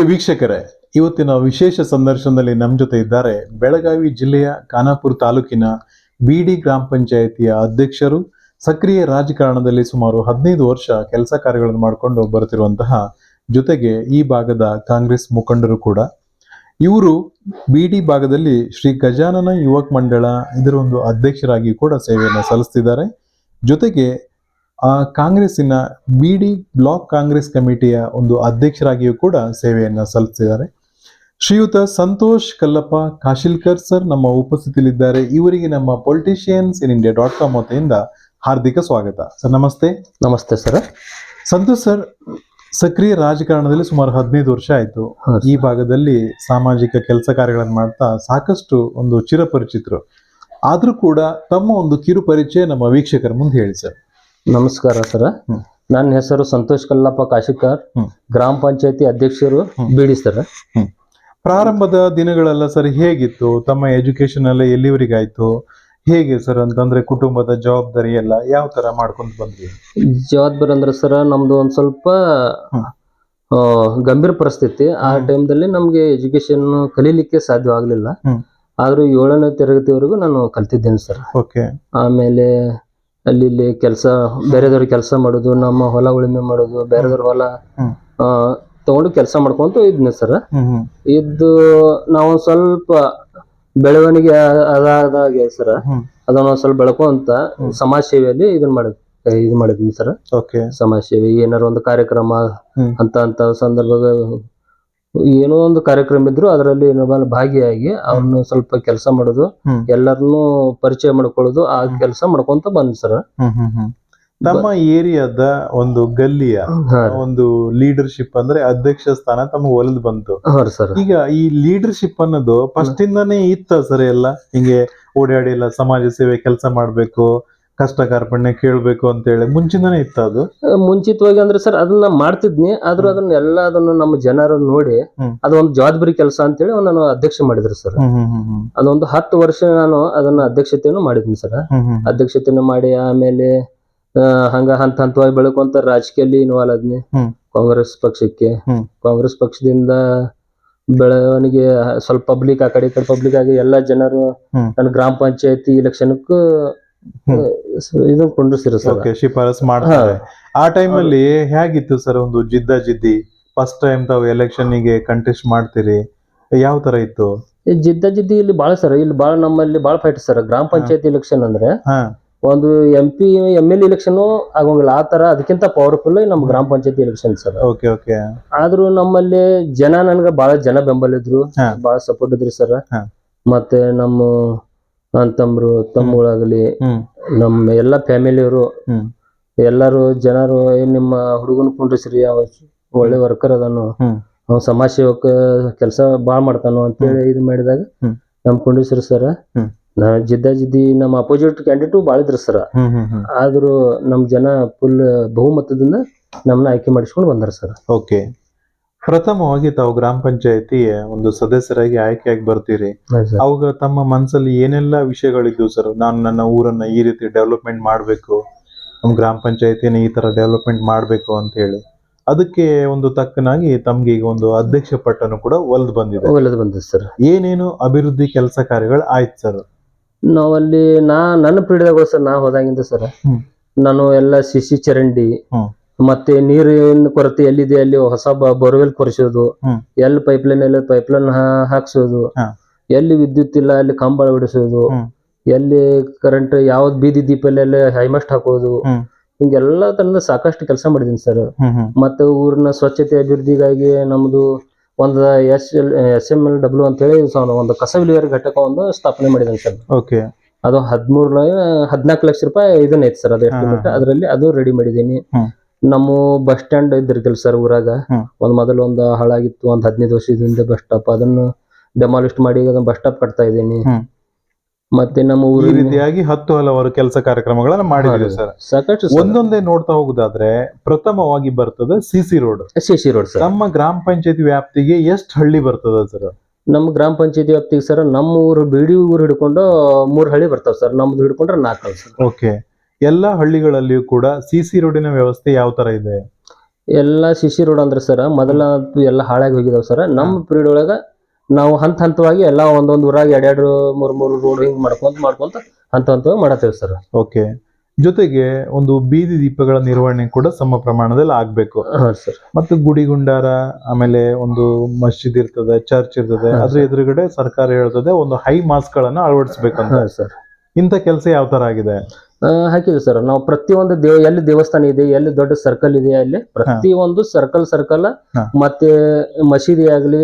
ಪ್ರಿಯ ವೀಕ್ಷಕರೇ, ಇವತ್ತಿನ ವಿಶೇಷ ಸಂದರ್ಶನದಲ್ಲಿ ನಮ್ಮ ಜೊತೆ ಇದ್ದಾರೆ ಬೆಳಗಾವಿ ಜಿಲ್ಲೆಯ ಖಾನಾಪುರ ತಾಲೂಕಿನ ಬಿಡಿ ಗ್ರಾಮ ಪಂಚಾಯಿತಿಯ ಅಧ್ಯಕ್ಷರು. ಸಕ್ರಿಯ ರಾಜಕಾರಣದಲ್ಲಿ ಸುಮಾರು ಹದಿನೈದು ವರ್ಷ ಕೆಲಸ ಕಾರ್ಯಗಳನ್ನು ಮಾಡಿಕೊಂಡು ಬರುತ್ತಿರುವಂತಹ ಜೊತೆಗೆ ಈ ಭಾಗದ ಕಾಂಗ್ರೆಸ್ ಮುಖಂಡರು ಕೂಡ. ಇವರು ಬಿಡಿ ಭಾಗದಲ್ಲಿ ಶ್ರೀ ಗಜಾನನ ಯುವಕ ಮಂಡಳ ಇದರ ಒಂದು ಅಧ್ಯಕ್ಷರಾಗಿ ಕೂಡ ಸೇವೆಯನ್ನು ಸಲ್ಲಿಸ್ತಿದ್ದಾರೆ. ಜೊತೆಗೆ ಆ ಕಾಂಗ್ರೆಸ್ಸಿನ ಬಿಡಿ ಬ್ಲಾಕ್ ಕಾಂಗ್ರೆಸ್ ಕಮಿಟಿಯ ಒಂದು ಅಧ್ಯಕ್ಷರಾಗಿಯೂ ಕೂಡ ಸೇವೆಯನ್ನು ಸಲ್ಲಿಸಿದ್ದಾರೆ. ಶ್ರೀಯುತ ಸಂತೋಷ್ ಕಲ್ಲಪ್ಪ ಕಾಶಿಲ್ಕರ್ ಸರ್ ನಮ್ಮ ಉಪಸ್ಥಿತಿಯಲ್ಲಿದ್ದಾರೆ. ಇವರಿಗೆ ನಮ್ಮ politicians in India dot com ವತಿಯಿಂದ ಹಾರ್ದಿಕ ಸ್ವಾಗತ. ಸರ್ ನಮಸ್ತೆ. ನಮಸ್ತೆ ಸರ್. ಸಂತೋಷ್ ಸರ್ ಸಕ್ರಿಯ ರಾಜಕಾರಣದಲ್ಲಿ ಸುಮಾರು ಹದಿನೈದು ವರ್ಷ ಆಯ್ತು. ಈ ಭಾಗದಲ್ಲಿ ಸಾಮಾಜಿಕ ಕೆಲಸ ಕಾರ್ಯಗಳನ್ನು ಮಾಡ್ತಾ ಸಾಕಷ್ಟು ಒಂದು ಚಿರಪರಿಚಿತರು. ಆದರೂ ಕೂಡ ತಮ್ಮ ಒಂದು ಕಿರು ಪರಿಚಯ ನಮ್ಮ ವೀಕ್ಷಕರ ಮುಂದೆ ಹೇಳಿ ಸರ್. ನಮಸ್ಕಾರ ಸರ್. ನನ್ನ ಹೆಸರು ಸಂತೋಷ್ ಕಲ್ಲಪ್ಪ ಕಾಶಿಕಾರ್. ಗ್ರಾಮ ಪಂಚಾಯತಿ ಅಧ್ಯಕ್ಷರು. ಬಿಡಿ ಸರ್. ಪ್ರಾರಂಭದ ದಿನಗಳೆಲ್ಲ ಸರ್ ಹೇಗಿತ್ತು? ತಮ್ಮ ಎಜುಕೇಶನ್ ಎಲ್ಲ ಎಲ್ಲಿವರೆಗಾಯ್ತು? ಹೇಗೆ ಸರ್ ಅಂತಂದ್ರೆ ಕುಟುಂಬದ ಜವಾಬ್ದಾರಿ ಎಲ್ಲ ಯಾವ ತರ ಮಾಡ್ಕೊಂಡು ಬಂದ್ವಿ ಜವಾಬ್ದಾರಿ ಅಂದ್ರೆ ಸರ್ ನಮ್ದು ಒಂದ್ ಸ್ವಲ್ಪ ಆ, ಗಂಭೀರ ಪರಿಸ್ಥಿತಿ. ಆ ಟೈಮ್ ಟೈಮ್ದಲ್ಲಿ ನಮ್ಗೆ ಎಜುಕೇಶನ್ ಕಲೀಲಿಕ್ಕೆ ಸಾಧ್ಯವಾಗ್ಲಿಲ್ಲ. ಹ್ಮ್. ಆದ್ರೂ ಏಳನೇ ತರಗತಿವರೆಗೂ ನಾನು ಕಲ್ತಿದ್ದೇನೆ ಸರ್. ಓಕೆ. ಆಮೇಲೆ ಅಲ್ಲಿ ಇಲ್ಲಿ ಕೆಲಸ ಬೇರೆದವ್ರ ಕೆಲಸ ಮಾಡೋದು ನಮ್ಮ ಹೊಲ ಉಳಿಮೆ ಮಾಡೋದು ಬೇರೆದವ್ರ ಹೊಲ ತಗೊಂಡು ಕೆಲಸ ಮಾಡ್ಕೊಂತ ಇದ್ನಿ ಸರ್. ಇದ್ದು ನಾವು ಸ್ವಲ್ಪ ಬೆಳವಣಿಗೆ ಅದಾದಾಗೆ ಸರ್. ಅದನ್ನ ಸ್ವಲ್ಪ ಬೆಳ್ಕೊಂತ. ಸಮಾಜ ಸೇವೆಯಲ್ಲಿ ಇದನ್ನ ಮಾಡಿದ್ ಇದು ಮಾಡಿದ್ನಿ ಸರ್. ಸಮಾಜ ಸೇವೆ ಏನಾರ ಒಂದು ಕಾರ್ಯಕ್ರಮ. ಅಂತ ಅಂತ ಸಂದರ್ಭ ಏನೋ ಒಂದು ಕಾರ್ಯಕ್ರಮ ಇದ್ರು ಅದರಲ್ಲಿ ಭಾಗಿಯಾಗಿ ಅವ್ರನ್ನ ಸ್ವಲ್ಪ ಕೆಲಸ ಮಾಡೋದು. ಎಲ್ಲರನ್ನು ಪರಿಚಯ ಮಾಡ್ಕೊಳ್ಳೋದು ಆ ಕೆಲಸ ಮಾಡ್ಕೊಂತ ಬಂದ್ ಸರ್. ನಮ್ಮ ಏರಿಯಾದ ಒಂದು ಗಲ್ಲಿಯ ಒಂದು ಲೀಡರ್ಶಿಪ್ ಅಂದ್ರೆ ಅಧ್ಯಕ್ಷ ಸ್ಥಾನ ತಮ್ಮ ಒಲಿದು ಬಂತು. ಈಗ ಈ ಲೀಡರ್ಶಿಪ್ ಅನ್ನೋದು ಫಸ್ಟ್ ಇಂದಾನೇ ಇತ್ತ ಸರ್ ಎಲ್ಲ? ಹಿಂಗೆ ಓಡಾಡಿಲ್ಲ ಸಮಾಜ ಸೇವೆ ಕೆಲಸ ಮಾಡ್ಬೇಕು ಕಷ್ಟ ಕಾರ್ಪಣ್ಯ ಕೇಳಬೇಕು ಅಂತ ಹೇಳಿ ಇತ್ತು ಇತ್ತ ಅದು? ಮುಂಚಿತವಾಗಿ ಅಂದ್ರೆ ಸರ್ ಅದನ್ನ ಮಾಡ್ತಿದ್ನಿ ಆದ್ರೂ ಅದನ್ನ ಎಲ್ಲ ಅದನ್ನು ನಮ್ಮ ಜನರು ನೋಡಿ. ಅದೊಂದು ಜವಾಬ್ದಾರಿ ಕೆಲಸ ಅಂತೇಳಿ ನಾನು ಅಧ್ಯಕ್ಷ ಮಾಡಿದ್ರು ಸರ್. ಅದೊಂದು ಹತ್ತು ವರ್ಷ ನಾನು ಅದನ್ನ ಅಧ್ಯಕ್ಷತೆಯನ್ನು ಮಾಡಿದ್ನಿ ಸರ್. ಅಧ್ಯಕ್ಷತೆಯನ್ನು ಮಾಡಿ ಆಮೇಲೆ ಹಂಗ ಹಂತ ಹಂತವಾಗಿ ಬೆಳ್ಕೊಂತ ರಾಜಕೀಯಲ್ಲಿ ಇನ್ವಾಲ್ವ್ ಆದ್ನಿ. ಕಾಂಗ್ರೆಸ್ ಪಕ್ಷಕ್ಕೆ. ಕಾಂಗ್ರೆಸ್ ಪಕ್ಷದಿಂದ ಬೆಳವಣಿಗೆ ಸ್ವಲ್ಪ ಪಬ್ಲಿಕ್ ಆ ಕಡೆ ಈ ಕಡೆ ಪಬ್ಲಿಕ್ ಆಗಿ ಎಲ್ಲಾ ಜನರು. ನನ್ನ ಗ್ರಾಮ ಪಂಚಾಯತಿ ಇಲೆಕ್ಷನ್ಕ್ಕೂ. ಇದನ್ನ ಸರ್ ಓಕೆ ಶಿಫಾರಸ್ ಮಾಡ್ತಾರೆ. ಆ ಟೈಮ್ ಅಲ್ಲಿ ಹೇಗಿತ್ತು ಸರ್ ಒಂದು ಜಿದ್ದ ಜಿದ್ದಿ? ಫಸ್ಟ್ ಟೈಮ್ ತಾವು ಎಲೆಕ್ಷನ್ಗೆ ಕಂಟೆಸ್ಟ್ ಮಾಡ್ತೀರಿ? ಯಾವ ತರ ಇತ್ತು? ಜಿದ್ದ ಜಿದ್ದಿ ಇಲ್ಲಿ ಬಾಳ ಸರ್ ಇಲ್ಲಿ ಬಾಳ ನಮ್ಮಲ್ಲಿ ಬಾಳ ಫೈಟ್ ಸರ್. ಗ್ರಾಮ ಪಂಚಾಯತ್ ಎಲೆಕ್ಷನ್ ಅಂದ್ರೆ ಒಂದು M P M L election ಆಗೋಂಗಿಲ್ಲ. ಆ ತರ ಅದಕ್ಕಿಂತ ಪವರ್ಫುಲ್ ನಮ್ಮ ಗ್ರಾಮ panchayat election sir. Okay okay ಆದ್ರೂ ನಮ್ಮಲ್ಲಿ ಜನ ನನ್ಗ ಬಹಳ ಜನ ಬೆಂಬಲ ಇದ್ರು. ಬಾಳ ಸಪೋರ್ಟ್ ಇದ್ರು ಸರ್. ಮತ್ತೆ ನಮ್ಮ ಅಂತಂಬ್ರು ತಮ್ಮಗಳಾಗಲಿ ಹ್ಮ್ ನಮ್ಮ ಎಲ್ಲಾ ಫ್ಯಾಮಿಲಿಯವರು ಎಲ್ಲರೂ ಜನರು ನಿಮ್ಮ ಹುಡುಗನ ಕುಂಡ್ರಿಸ್ರಿ ಅವ ಒಳ್ಳೆ ವರ್ಕರ್ ಅದಾನು. ಅವ ಸಮಾಜ ಸೇವಕ ಕೆಲಸ ಬಾಳ್ ಮಾಡ್ತಾನು ಅಂತೇಳಿ ಇದು ಮಾಡಿದಾಗ ನಮ್ಮ ನಮ್ ಕುಂಡ್ರಿಸ್ರಿ ಸರ್. ನಾ ಜಿದ್ದ ಜಿದ್ದಿ ನಮ್ಮ ಅಪೋಸಿಟ್ ಕ್ಯಾಂಡಿಡೇಟು ಭಾಳ ಇದ್ರು ಸರ್. ಆದರೂ ಹ್ಮ್ ಹ್ಮ್. ಆದ್ರೂ ನಮ್ ಜನ ಫುಲ್ ಬಹುಮತದಿಂದ ನಮ್ಮನ್ನ ಆಯ್ಕೆ ಮಾಡಿಸ್ಕೊಂಡು ಬಂದಾರ ಸರ್. ಓಕೆ ಪ್ರಥಮವಾಗಿ ತಾವು ಗ್ರಾಮ ಪಂಚಾಯತಿ ಒಂದು ಸದಸ್ಯರಾಗಿ ಆಯ್ಕೆಯಾಗಿ ಬರ್ತೀರಿ. ಅವಾಗ ತಮ್ಮ ಮನಸ್ಸಲ್ಲಿ ಏನೆಲ್ಲ ವಿಷಯಗಳಿದ್ವು ಸರ್ ನಾನು ನನ್ನ ಊರನ್ನ ಈ ರೀತಿ ಡೆವಲಪ್ಮೆಂಟ್ ಮಾಡಬೇಕು ನಮ್ಮ ಗ್ರಾಮ ಪಂಚಾಯತಿನ ಈ ತರ ಡೆವಲಪ್ಮೆಂಟ್ ಮಾಡಬೇಕು ಅಂತ ಹೇಳಿ. ಅದಕ್ಕೆ ಒಂದು ತಕ್ಕನಾಗಿ ತಮ್ಗೆ ಈಗ ಒಂದು ಅಧ್ಯಕ್ಷ ಪಟ್ಟನು ಕೂಡ ಒಲ್ದು ಬಂದಿದೆ. ಒಳ್ಳೇದು ಬಂದಿದೆ ಸರ್ ಏನೇನು ಅಭಿವೃದ್ಧಿ ಕೆಲಸ ಕಾರ್ಯಗಳು ಆಯ್ತು ಸರ್ ನಾವಲ್ಲಿ ನಾ ನನ್ನ ಪೀಡಿದಾಗ ಸರ್ ನಾ ಹೋದಾಗಿಂದ ಸರ್ ಹ್ಮ್. ನಾನು ಎಲ್ಲ ಸಿಸಿ ಚರಂಡಿ ಹ್ಮ್. ಮತ್ತೆ ನೀರಿನ ಕೊರತೆ ಎಲ್ಲಿದೆ? ಅಲ್ಲಿ ಹೊಸ ಬೋರ್ವೆಲ್ ಕೊರೆಸೋದು. ಎಲ್ ಎಲ್ಲಿ ಪೈಪ್ಲೈನ್ ಎಲ್ಲ ಪೈಪ್ಲೈನ್ ಹಾಕ್ಸೋದು. ಎಲ್ಲಿ ವಿದ್ಯುತ್ ಇಲ್ಲ ಅಲ್ಲಿ ಕಂಬಳ ಬಿಡಿಸೋದು. ಎಲ್ಲಿ ಕರೆಂಟ್ ಯಾವ್ದು ಬೀದಿ ದೀಪಲ್ಲೆಲ್ಲ ಹೈಮಸ್ಟ್ ಹಾಕೋದು. ಹಿಂಗೆಲ್ಲಾ ತರದ ಸಾಕಷ್ಟು ಕೆಲಸ ಮಾಡಿದೀನಿ ಸರ್. ಮತ್ತೆ ಊರಿನ ಸ್ವಚ್ಛತೆ ಅಭಿವೃದ್ಧಿಗಾಗಿ ನಮ್ದು ಒಂದು S L S M L W ಅಂತ ಹೇಳಿ ಒಂದು ಕಸ ವಿಲೇವಾರಿ ಘಟಕ ಒಂದು ಸ್ಥಾಪನೆ ಮಾಡಿದ್ದೀನಿ ಸರ್. ಓಕೆ. ಅದು ಹದಿಮೂರು ಹದಿನಾಲ್ಕು ಲಕ್ಷ ರೂಪಾಯಿ ಇದನ್ನ ಐತಿ ಸರ್ ಅದು ಎಸ್ಟಿಮೇಟ್. ಅದರಲ್ಲಿ ಅದು ರೆಡಿ ಮಾಡಿದ್ದೀನಿ. ನಮ್ಮ ಬಸ್ ಸ್ಟ್ಯಾಂಡ್ ಇದ್ದಿರ್ಕಿಲ್ಲ ಸರ್ ಊರಾಗ. ಒಂದ್ ಮೊದಲು ಒಂದ್ ಹಾಳಾಗಿತ್ತು ಒಂದ್ ಹದಿನೈದು ವರ್ಷದಿಂದ ಬಸ್ ಸ್ಟಾಪ್ ಅದನ್ನ ಡೆಮಾಲಿಸ್ಟ್ ಮಾಡಿ ಅದನ್ನ ಬಸ್ ಸ್ಟಾಪ್ ಕಟ್ತಾ ಇದ್ದೀನಿ. ಮತ್ತೆ ನಮ್ಮ ಈ ಊರಿನ ರೀತಿಯಾಗಿ ಹತ್ತು ಹಲವಾರು ಕೆಲಸ ಕಾರ್ಯಕ್ರಮಗಳನ್ನ ಮಾಡಿದ್ರಿ. ಸರ್. ಸಾಕಷ್ಟು ಒಂದೊಂದೇ ನೋಡ್ತಾ ಹೋಗುದಾದ್ರೆ ಪ್ರಥಮವಾಗಿ ಬರ್ತದೆ CC road C C road sir ನಮ್ಮ ಗ್ರಾಮ ಪಂಚಾಯತಿ ವ್ಯಾಪ್ತಿಗೆ ಎಷ್ಟು ಹಳ್ಳಿ ಬರ್ತದ ಸರ್? ನಮ್ಮ ಗ್ರಾಮ ಪಂಚಾಯತಿ ವ್ಯಾಪ್ತಿಗೆ ಸರ್ ನಮ್ಮ ಊರು ಬಿಡಿ ಊರು ಹಿಡ್ಕೊಂಡು ಮೂರ್ ಹಳ್ಳಿ ಬರ್ತಾವ ಸರ್. ನಮ್ದು ಹಿಡ್ಕೊಂಡ್ರೆ ನಾಲ್ಕು ಸರ್. ಓಕೆ ಎಲ್ಲಾ ಹಳ್ಳಿಗಳಲ್ಲಿಯೂ ಕೂಡ ಸಿಸಿ ರೋಡಿನ ವ್ಯವಸ್ಥೆ ಯಾವ ತರ ಇದೆ? ಎಲ್ಲ ಶಿಶಿ ರೋಡ್ ಅಂದ್ರೆ ಸರ್ ಮೊದಲ ಎಲ್ಲ ಹಾಳಾಗಿ ಹೋಗಿದಾವ ಸರ್. ನಮ್ಮ ಪೀರಿಯಡ್ ಒಳಗ ನಾವು ಹಂತ ಹಂತವಾಗಿ ಎಲ್ಲ ಒಂದೊಂದು ಊರಾಗ ಎರಡೆರಡು ಮೂರು ಮೂರು ರೋಡ್ ಹಿಂಗ್ ಮಾಡ್ಕೊಂತ ಮಾಡ್ಕೊಂತ ಹಂತ ಹಂತವಾಗಿ ಮಾಡತ್ತೇವೆ ಸರ್. ಓಕೆ. ಜೊತೆಗೆ ಒಂದು ಬೀದಿ ದೀಪಗಳ ನಿರ್ವಹಣೆ ಕೂಡ ಸಮ ಪ್ರಮಾಣದಲ್ಲಿ ಆಗ್ಬೇಕು. ಹಾ ಸರ್. ಮತ್ತು ಗುಡಿ ಗುಂಡಾರ ಆಮೇಲೆ ಒಂದು ಮಸ್ಜಿದ್ ಇರ್ತದೆ ಚರ್ಚ್ ಇರ್ತದೆ ಅದ್ರ ಎದುರುಗಡೆ ಸರ್ಕಾರ ಹೇಳ್ತದೆ ಒಂದು ಹೈ ಮಾಸ್ಕ್ ಗಳನ್ನ ಅಳವಡಿಸ್ಬೇಕಂತ. ಹಾ ಸರ್. ಇಂಥ ಕೆಲಸ ಯಾವ ತರ ಆಗಿದೆ? ಹಾಕಿದೆ ಸರ್. ನಾವು ಪ್ರತಿಯೊಂದು ದೇವ ಎಲ್ಲಿ ದೇವಸ್ಥಾನ ಇದೆ ಎಲ್ಲಿ ದೊಡ್ಡ ಸರ್ಕಲ್ ಇದೆ ಅಲ್ಲಿ ಪ್ರತಿಯೊಂದು ಸರ್ಕಲ್ ಸರ್ಕಲ್ ಮತ್ತೆ ಮಸೀದಿ ಆಗಲಿ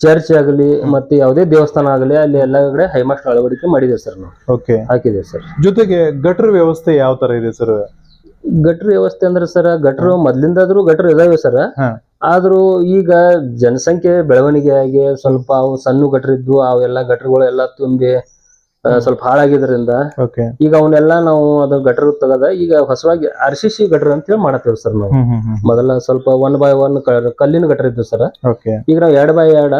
ಚರ್ಚ್ ಆಗಲಿ ಮತ್ತೆ ಯಾವುದೇ ದೇವಸ್ಥಾನ ಆಗಲಿ ಅಲ್ಲಿ ಎಲ್ಲ ಕಡೆ ಹೈಮಾಸ್ಟ್ ಅಳವಡಿಕೆ ಮಾಡಿದೆ ಸರ್ ನಾವು. ಓಕೆ. ಹಾಕಿದೆ ಸರ್. ಜೊತೆಗೆ ಗಟರ್ ವ್ಯವಸ್ಥೆ ಯಾವ ತರ ಇದೆ ಸರ್? ಗಟ್ರ ವ್ಯವಸ್ಥೆ ಅಂದ್ರೆ ಸರ್ ಗಟ್ರು ಮೊದ್ಲಿಂದಾದ್ರೂ ಗಟ್ರ ಇದಾವೆ ಸರ್. ಆದ್ರೂ ಈಗ ಜನಸಂಖ್ಯೆ ಬೆಳವಣಿಗೆ ಆಗಿ ಸ್ವಲ್ಪ ಅವು ಸಣ್ಣ ಗಟ್ರ ಇದ್ವು ಅವೆಲ್ಲ ಗಟ್ರಗಳು ಎಲ್ಲ ತುಂಬಿ ಸ್ವಲ್ಪ ಹಾಳಾಗಿದ್ರಿಂದ ಓಕೆ. ಈಗ ಅವನ್ನೆಲ್ಲ ನಾವು ಅದು ಗಟ್ರ ತಗದ ಈಗ ಹೊಸವಾಗಿ ಆರ್ ಸಿ ಸಿ ಗಟ್ರ ಅಂತ ಹೇಳಿ ಮಾಡತ್ತೇವ್ ಸರ್ ನಾವು. ಮೊದಲ ಸ್ವಲ್ಪ ಒನ್ ಬೈ ಒನ್ ಕಲ್ಲಿನ ಗಟ್ರ ಇದ್ದು ಸರ್. ಓಕೆ. ಈಗ ನಾವು ಎರಡ್ ಬೈ ಎರಡ್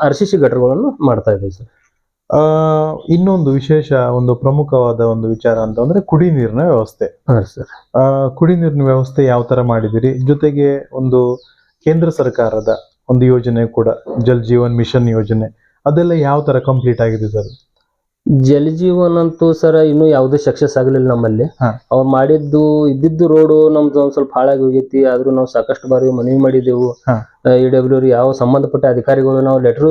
ಆರ್ ಸಿ ಸಿ ಗಟ್ರಗಳನ್ನು ಮಾಡ್ತಾ ಇದ್ದೀವಿ ಸರ್. ಆ, ಇನ್ನೊಂದು ವಿಶೇಷ ಒಂದು ಪ್ರಮುಖವಾದ ಒಂದು ವಿಚಾರ ಅಂತಂದ್ರೆ ಕುಡಿ ನೀರಿನ ವ್ಯವಸ್ಥೆ. ಕುಡಿ ನೀರಿನ ವ್ಯವಸ್ಥೆ ಯಾವ ತರ ಮಾಡಿದಿರಿ? ಜೊತೆಗೆ ಒಂದು ಕೇಂದ್ರ ಸರ್ಕಾರದ ಒಂದು ಯೋಜನೆ ಕೂಡ ಜಲ್ ಜೀವನ್ ಮಿಷನ್ ಯೋಜನೆ ಅದೆಲ್ಲ ಯಾವ ತರ ಕಂಪ್ಲೀಟ್ ಆಗಿದೆ ಸರ್? ಜಲ್ ಜೀವನ್ ಅಂತೂ ಸರ್ ಇನ್ನೂ ಯಾವ್ದು ಸಕ್ಸಸ್ ಆಗಲಿಲ್ಲ ನಮ್ಮಲ್ಲಿ ಹಾ. ಅವ್ರು ಮಾಡಿದ್ದು ಇದ್ದಿದ್ದು ರೋಡು ನಮ್ದು ಒಂದ್ ಸ್ವಲ್ಪ ಹಾಳಾಗಿ ಹೋಗೈತಿ ಆದ್ರೂ ನಾವು ಸಾಕಷ್ಟು ಬಾರಿ ಮನವಿ ಮಾಡಿದೆವು ಹಾ. ಇ ಡಬ್ಲ್ಯೂ ಯಾವ ಸಂಬಂಧಪಟ್ಟ ಅಧಿಕಾರಿಗಳು ನಾವು ಲೆಟರ್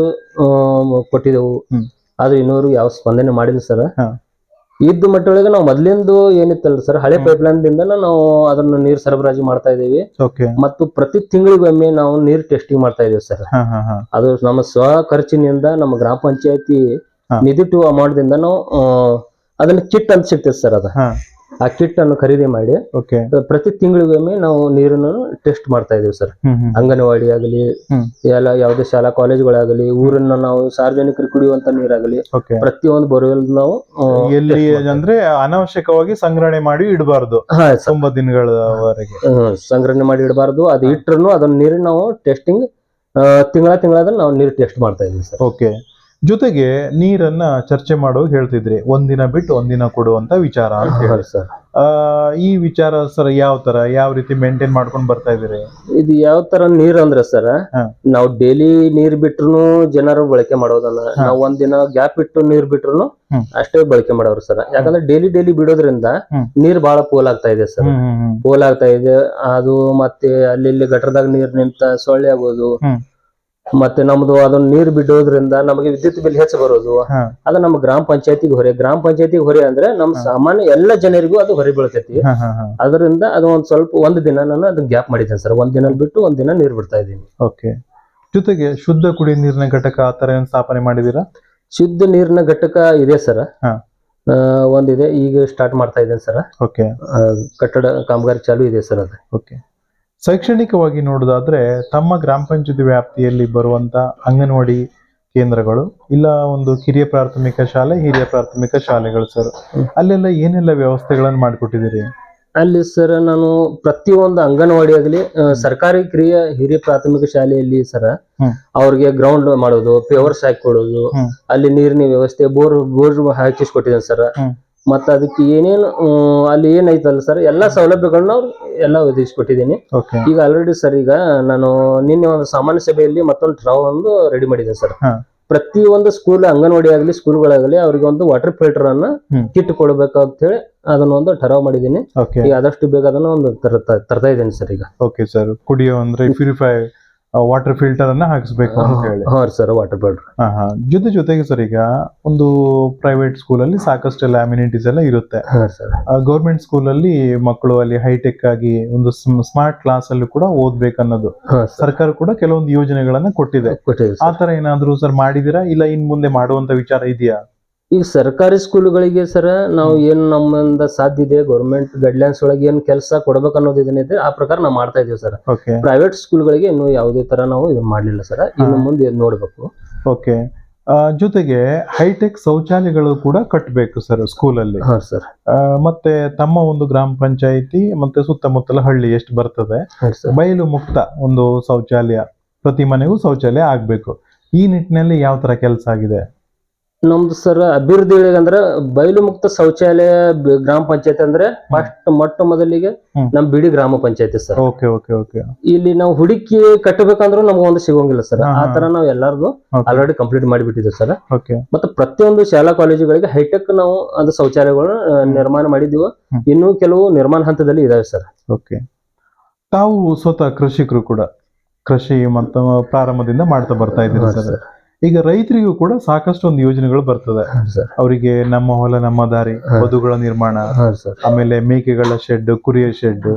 ಕೊಟ್ಟಿದೆವು ಹ್ಮ್. ಆದ್ರೆ ಇನ್ನೂರು ಯಾವ ಸ್ಪಂದನೆ ಮಾಡಿಲ್ಲ ಸರ್ ಹಾ. ಇದ್ದು ಮಟ್ಟೊಳಗೆ ನಾವು ಮೊದ್ಲಿಂದು ಏನಿತ್ತಲ್ಲ ಸರ್ ಹಳೆ ಪೈಪ್ ಲೈನ್ ದಿಂದ ನಾವು ಅದನ್ನ ನೀರ್ ಸರಬರಾಜು ಮಾಡ್ತಾ ಇದೀವಿ ಓಕೆ ಮತ್ತು ಪ್ರತಿ ತಿಂಗಳಿಗೊಮ್ಮೆ ನಾವು ನೀರ್ ಟೆಸ್ಟಿಂಗ್ ಮಾಡ್ತಾ ಇದೀವಿ ಸರ್ ಹಾ ಹಾ ಹಾ ಅದು ನಮ್ಮ ಸ್ವ ಖರ್ಚಿನಿಂದ ನಮ್ಮ ಗ್ರಾಮ ಪಂಚಾಯತಿ. ನಿಧಿ ಟು ಅಮೌಂಟ್ ಅದನ್ನ ಕಿಟ್ ಅಂತ ಸಿಗ್ತದೆ ಸರ್ ಅದ. ಆ ಕಿಟ್ ಅನ್ನು ಖರೀದಿ ಮಾಡಿ ಪ್ರತಿ ತಿಂಗಳಿಗೊಮ್ಮೆ ನಾವು ನೀರನ್ನು ಟೆಸ್ಟ್ ಮಾಡ್ತಾ ಇದೀವಿ ಸರ್. ಅಂಗನವಾಡಿ ಆಗಲಿ. ಎಲ್ಲ ಯಾವುದೇ ಶಾಲಾ ಕಾಲೇಜುಗಳಾಗಲಿ ಊರನ್ನ ನಾವು ಸಾರ್ವಜನಿಕರು ಕುಡಿಯುವಂತ ನೀರಾಗಲಿ ಪ್ರತಿಯೊಂದು ಬೋರ್ವೆಲ್ ನಾವು ಎಲ್ಲಿ ಅಂದ್ರೆ ಅನಾವಶ್ಯಕವಾಗಿ ಸಂಗ್ರಹಣೆ ಮಾಡಿ ಇಡಬಾರ್ದು. ತುಂಬಾ ದಿನಗಳವರೆಗೆ. ಸಂಗ್ರಹಣೆ ಮಾಡಿ ಇಡಬಾರ್ದು. ಅದು ಇಟ್ಟರು ಅದನ್ನ ನೀರಿನ ನಾವು ಟೆಸ್ಟಿಂಗ್ ತಿಂಗಳ ತಿಂಗಳ ನಾವು ನೀರು ಟೆಸ್ಟ್ ಮಾಡ್ತಾ ಇದೀವಿ ಸರ್. ಓಕೆ. ಜೊತೆಗೆ ನೀರನ್ನ ಚರ್ಚೆ ಮಾಡೋ ಹೇಳ್ತಿದ್ರಿ ಒಂದಿನ ಬಿಟ್ಟು ಒಂದಿನ ಕೊಡುವಂತ ವಿಚಾರ ಅಂತ ಹೇಳಿ ಸರ್ ಆ, ಈ ವಿಚಾರ ಸರ್ ಯಾವ ತರ ಯಾವ ರೀತಿ ಮೇಂಟೈನ್ ಮಾಡ್ಕೊಂಡು ಬರ್ತಾ ಇದೀರಿ ಇದು ಯಾವ ತರ ನೀರ್ ಅಂದ್ರೆ ಸರ್. ನಾವು ಡೈಲಿ ನೀರ್ ಬಿಟ್ರು ಜನರು ಬಳಕೆ ಮಾಡೋದನ್ನ. ನಾವು ಒಂದಿನ ಗ್ಯಾಪ್ ಇಟ್ಟು ನೀರ್ ಬಿಟ್ರು ಅಷ್ಟೇ ಬಳಕೆ ಮಾಡೋರು ಸರ್ ಯಾಕಂದ್ರೆ ಡೈಲಿ ಡೈಲಿ ಬಿಡೋದ್ರಿಂದ. ನೀರ್ ಬಹಳ ಪೋಲ್ ಆಗ್ತಾ ಇದೆ ಸರ್ ಪೋಲ್ ಆಗ್ತಾ ಇದೆ ಅದು ಮತ್ತೆ ಅಲ್ಲಿ ಗಟ್ಟರದಾಗ ಗಟರದಾಗ ನೀರ್ ನಿಂತ ಸೊಳ್ಳೆ ಆಗೋದು. ಮತ್ತೆ ನಮ್ದು ಅದನ್ನ ನೀರ್ ಬಿಡೋದ್ರಿಂದ ನಮಗೆ ವಿದ್ಯುತ್ ಬಿಲ್ ಹೆಚ್ಚು ಬರೋದು. ಅದ ನಮ್ಮ ಗ್ರಾಮ ಪಂಚಾಯತಿಗೆ ಹೊರೆ. ಗ್ರಾಮ ಪಂಚಾಯತಿಗೆ ಹೊರೆ ಅಂದ್ರೆ ನಮ್ಮ ಸಾಮಾನ್ಯ ಎಲ್ಲ ಜನರಿಗೂ ಅದು ಹೊರೆ ಬೀಳ್ತೈತಿ. ಅದರಿಂದ ಅದು ಒಂದ್ ಸ್ವಲ್ಪ ಒಂದ್ ದಿನ ನಾನು ಅದನ್ನ ಗ್ಯಾಪ್ ಮಾಡಿದ್ದೇನೆ ಸರ್. ಒಂದ್ ದಿನ ಬಿಟ್ಟು ಒಂದ್ ದಿನ ನೀರ್ ಬಿಡ್ತಾ ಇದ್ದೀನಿ. ಓಕೆ. ಜೊತೆಗೆ ಶುದ್ಧ ಕುಡಿ ನೀರಿನ ಘಟಕ ಆ ತರ ಏನ್ ಸ್ಥಾಪನೆ ಮಾಡಿದೀರಾ ಶುದ್ಧ ನೀರಿನ ಘಟಕ ಇದೆ ಸರ್. ಒಂದಿದೆ ಈಗ ಸ್ಟಾರ್ಟ್ ಮಾಡ್ತಾ ಇದ್ದೇನೆ ಸರ್. ಓಕೆ. ಕಟ್ಟಡ ಕಾಮಗಾರಿ ಚಾಲು ಇದೆ ಸರ್ ಅದು. ಓಕೆ. ಶೈಕ್ಷಣಿಕವಾಗಿ ನೋಡೋದಾದ್ರೆ ತಮ್ಮ ಗ್ರಾಮ ಪಂಚಾಯತಿ ವ್ಯಾಪ್ತಿಯಲ್ಲಿ ಬರುವಂತ ಅಂಗನವಾಡಿ ಕೇಂದ್ರಗಳು ಇಲ್ಲ ಒಂದು ಕಿರಿಯ ಪ್ರಾಥಮಿಕ ಶಾಲೆ ಹಿರಿಯ ಪ್ರಾಥಮಿಕ ಶಾಲೆಗಳು ಸರ್. ಅಲ್ಲೆಲ್ಲ ಏನೆಲ್ಲ ವ್ಯವಸ್ಥೆಗಳನ್ನು ಮಾಡಿಕೊಟ್ಟಿದ್ದೀರಿ ಅಲ್ಲಿ ಸರ್ ನಾನು ಪ್ರತಿಯೊಂದು ಅಂಗನವಾಡಿ ಆಗಲಿ ಸರ್ಕಾರಿ ಕಿರಿಯ ಹಿರಿಯ ಪ್ರಾಥಮಿಕ ಶಾಲೆಯಲ್ಲಿ ಸರ್. ಅವ್ರಿಗೆ ಗ್ರೌಂಡ್ ಮಾಡೋದು ಪೇವರ್ಸ್ ಹಾಕಿ ಕೊಡೋದು ಅಲ್ಲಿ ನೀರಿನ ವ್ಯವಸ್ಥೆ ಬೋರ್ ಬೋರ್ ಹಾಕಿಸ್ಕೊಟ್ಟಿದ್ದೇನೆ ಸರ್. ಮತ್ತೆ ಅದಕ್ಕೆ ಏನೇನು ಅಲ್ಲಿ ಏನೈತಲ್ಲ ಸರ್ ಎಲ್ಲಾ ಸೌಲಭ್ಯಗಳನ್ನ ಅವ್ರು ಎಲ್ಲ ಒದಗಿಸ್ಕೊಟ್ಟಿದ್ದೀನಿ. ಓಕೆ ಈಗ ಆಲ್ರೆಡಿ ಸರ್ ಈಗ ನಾನು ನಿನ್ನೆ ಒಂದು ಸಾಮಾನ್ಯ ಸಭೆಯಲ್ಲಿ ಮತ್ತೊಂದು ಟ್ರಾವ್ ಒಂದು ರೆಡಿ ಮಾಡಿದೆ ಸರ್ ಹಾ. ಪ್ರತಿ ಒಂದು ಸ್ಕೂಲ್ ಅಂಗನವಾಡಿ ಆಗಲಿ ಸ್ಕೂಲ್ಗಳಾಗಲಿ ಅವ್ರಿಗೆ ಒಂದು ವಾಟರ್ ಫಿಲ್ಟರ್ ಅನ್ನ ಕಿಟ್ಟು ಕಿಟ್ ಕೊಡ್ಬೇಕು ಅಂತ ಹೇಳಿ ಅದನ್ನ ಒಂದು ಠರಾವ್ ಮಾಡಿದ್ದೀನಿ. ಓಕೆ ಈಗ ಆದಷ್ಟು ಬೇಗ ಅದನ್ನ ಒಂದು ತರ್ತಾ ತರ್ತಾ ಇದ್ದೀನಿ ಸರ್ ಈಗ. ಓಕೆ ಸರ್ ಕುಡಿಯೋ ಅಂದ್ರೆ ಪ್ಯೂರಿಫೈ ವಾಟರ್ ಫಿಲ್ಟರ್ ಅನ್ನ ಹಾಕಿಸ್ಬೇಕು ಅಂತ ಹೇಳಿ. ಹಾ ಸರ್ ವಾಟರ್ ಫಿಲ್ಟರ್ ಹಾ ಹಾ. ಜೊತೆ ಜೊತೆಗೆ ಸರ್ ಈಗ ಒಂದು ಪ್ರೈವೇಟ್ ಸ್ಕೂಲಲ್ಲಿ ಸಾಕಷ್ಟೆಲ್ಲ ಅಮ್ಯುನಿಟೀಸ್ ಎಲ್ಲ ಇರುತ್ತೆ. ಆ ಸರ್ ಗೌರ್ಮೆಂಟ್ ಸ್ಕೂಲಲ್ಲಿ ಮಕ್ಕಳು ಅಲ್ಲಿ ಹೈಟೆಕ್ ಆಗಿ ಒಂದು ಸ್ಮಾರ್ಟ್ ಕ್ಲಾಸ್ ಅಲ್ಲಿ ಕೂಡ ಓದ್ಬೇಕು ಅನ್ನೋದು ಸರ್ಕಾರ ಕೂಡ ಕೆಲವೊಂದು ಯೋಜನೆಗಳನ್ನ ಕೊಟ್ಟಿದೆ. ಆತರ ಆ ಏನಾದ್ರು ಸರ್ ಮಾಡಿದಿರಾ ಇಲ್ಲ ಇನ್ ಮುಂದೆ ಮಾಡುವಂತ ವಿಚಾರ ಇದೆಯಾ? ಈಗ ಸರ್ಕಾರಿ ಸ್ಕೂಲ್ಗಳಿಗೆ ಸರ್ ನಾವು ಏನ್ ನಮ್ಮಿಂದ ಸಾಧ್ಯ ಇದೆ ಗೌರ್ಮೆಂಟ್ ಗೈಡ್ಲೈನ್ಸ್ ಒಳಗೆ ಏನ್ ಕೆಲಸ ಕೊಡ್ಬೇಕು ಅನ್ನೋದು ಇದನ್ನಿದೆ ಆ ಪ್ರಕಾರ ನಾವು ಮಾಡ್ತಾ ಇದೀವಿ ಸರ್. ಓಕೆ ಪ್ರೈವೇಟ್ ಸ್ಕೂಲ್ಗಳಿಗೆ ಇನ್ನು ಯಾವುದೇ ತರ ನಾವು ಇದು ಮಾಡಲಿಲ್ಲ ಸರ್. ಇನ್ನು ಮುಂದೆ ಇದ್ ನೋಡ್ಬೇಕು. ಓಕೆ ಜೊತೆಗೆ ಹೈಟೆಕ್ ಶೌಚಾಲಯಗಳು ಕೂಡ ಕಟ್ಟಬೇಕು ಸರ್ ಸ್ಕೂಲಲ್ಲಿ. ಹಾ ಸರ್. ಆ, ಮತ್ತೆ ತಮ್ಮ ಒಂದು ಗ್ರಾಮ ಪಂಚಾಯಿತಿ ಮತ್ತೆ ಸುತ್ತಮುತ್ತಲ ಹಳ್ಳಿ ಎಷ್ಟು ಬರ್ತದೆ. ಸರ್. ಬಯಲು ಮುಕ್ತ ಒಂದು ಶೌಚಾಲಯ ಪ್ರತಿ ಮನೆಗೂ ಶೌಚಾಲಯ ಆಗ್ಬೇಕು. ಈ ನಿಟ್ಟಿನಲ್ಲಿ ಯಾವ ತರ ಕೆಲಸ ಆಗಿದೆ? ನಮ್ದು ಸರ್ ಅಭಿವೃದ್ಧಿ ಅಂದ್ರೆ ಬಯಲು ಮುಕ್ತ ಶೌಚಾಲಯ ಬ- ಗ್ರಾಮ ಪಂಚಾಯತ್ ಅಂದ್ರೆ ಫಸ್ಟ್ ಮೊಟ್ಟ ಮೊದಲಿಗೆ ಹ್ಮ್. ನಮ್ ಬಿಡಿ ಗ್ರಾಮ panchayat sir okay okay okay. ಇಲ್ಲಿ ನಾವು ಹುಡುಕಿ ಕಟ್ಟಬೇಕಂದ್ರೂ ನಮ್ಗೆ ಒಂದು ಸಿಗೋಂಗಿಲ್ಲ ಸರ್ ಆತರ ಆ. ತರ ನಾವು ಎಲ್ಲಾರ್ದು. ಆಲ್ರೆಡಿ ಕಂಪ್ಲೀಟ್ ಮಾಡಿಬಿಟ್ಟಿದ್ದೀವಿ ಸರ್ ಓಕೆ. ಮತ್ತೆ ಪ್ರತಿಯೊಂದು ಶಾಲಾ ಕಾಲೇಜುಗಳಿಗೆ ಹೈಟೆಕ್ ನಾವು ಅದು ಶೌಚಾಲಯಗಳನ್ನ ಆ, ನಿರ್ಮಾಣ ಮಾಡಿದ್ದೀವಿ. ಇನ್ನು ಇನ್ನೂ ಕೆಲವು ನಿರ್ಮಾಣ ಹಂತದಲ್ಲಿ ಇದಾವೆ ಸರ್ ಓಕೆ. ತಾವು ಸ್ವತಃ ಕೃಷಿಕರು ಕೂಡ ಕೃಷಿ ಮತ್ತು ಪ್ರಾರಂಭದಿಂದ ಮಾಡ್ತಾ ಬರ್ತಾ ಇದ್ದೀರಿ ಹಾ, ಸರ್. ಈಗ ರೈತರಿಗೂ ಕೂಡ ಸಾಕಷ್ಟು ಒಂದು ಯೋಜನೆಗಳು ಬರ್ತದೆ. ಅವರಿಗೆ ನಮ್ಮ ಹೊಲ ನಮ್ಮ ದಾರಿ. ಬದುಗಳ ನಿರ್ಮಾಣ ಆಮೇಲೆ ಮೇಕೆಗಳ ಶೆಡ್ ಕುರಿಯ ಶೆಡ್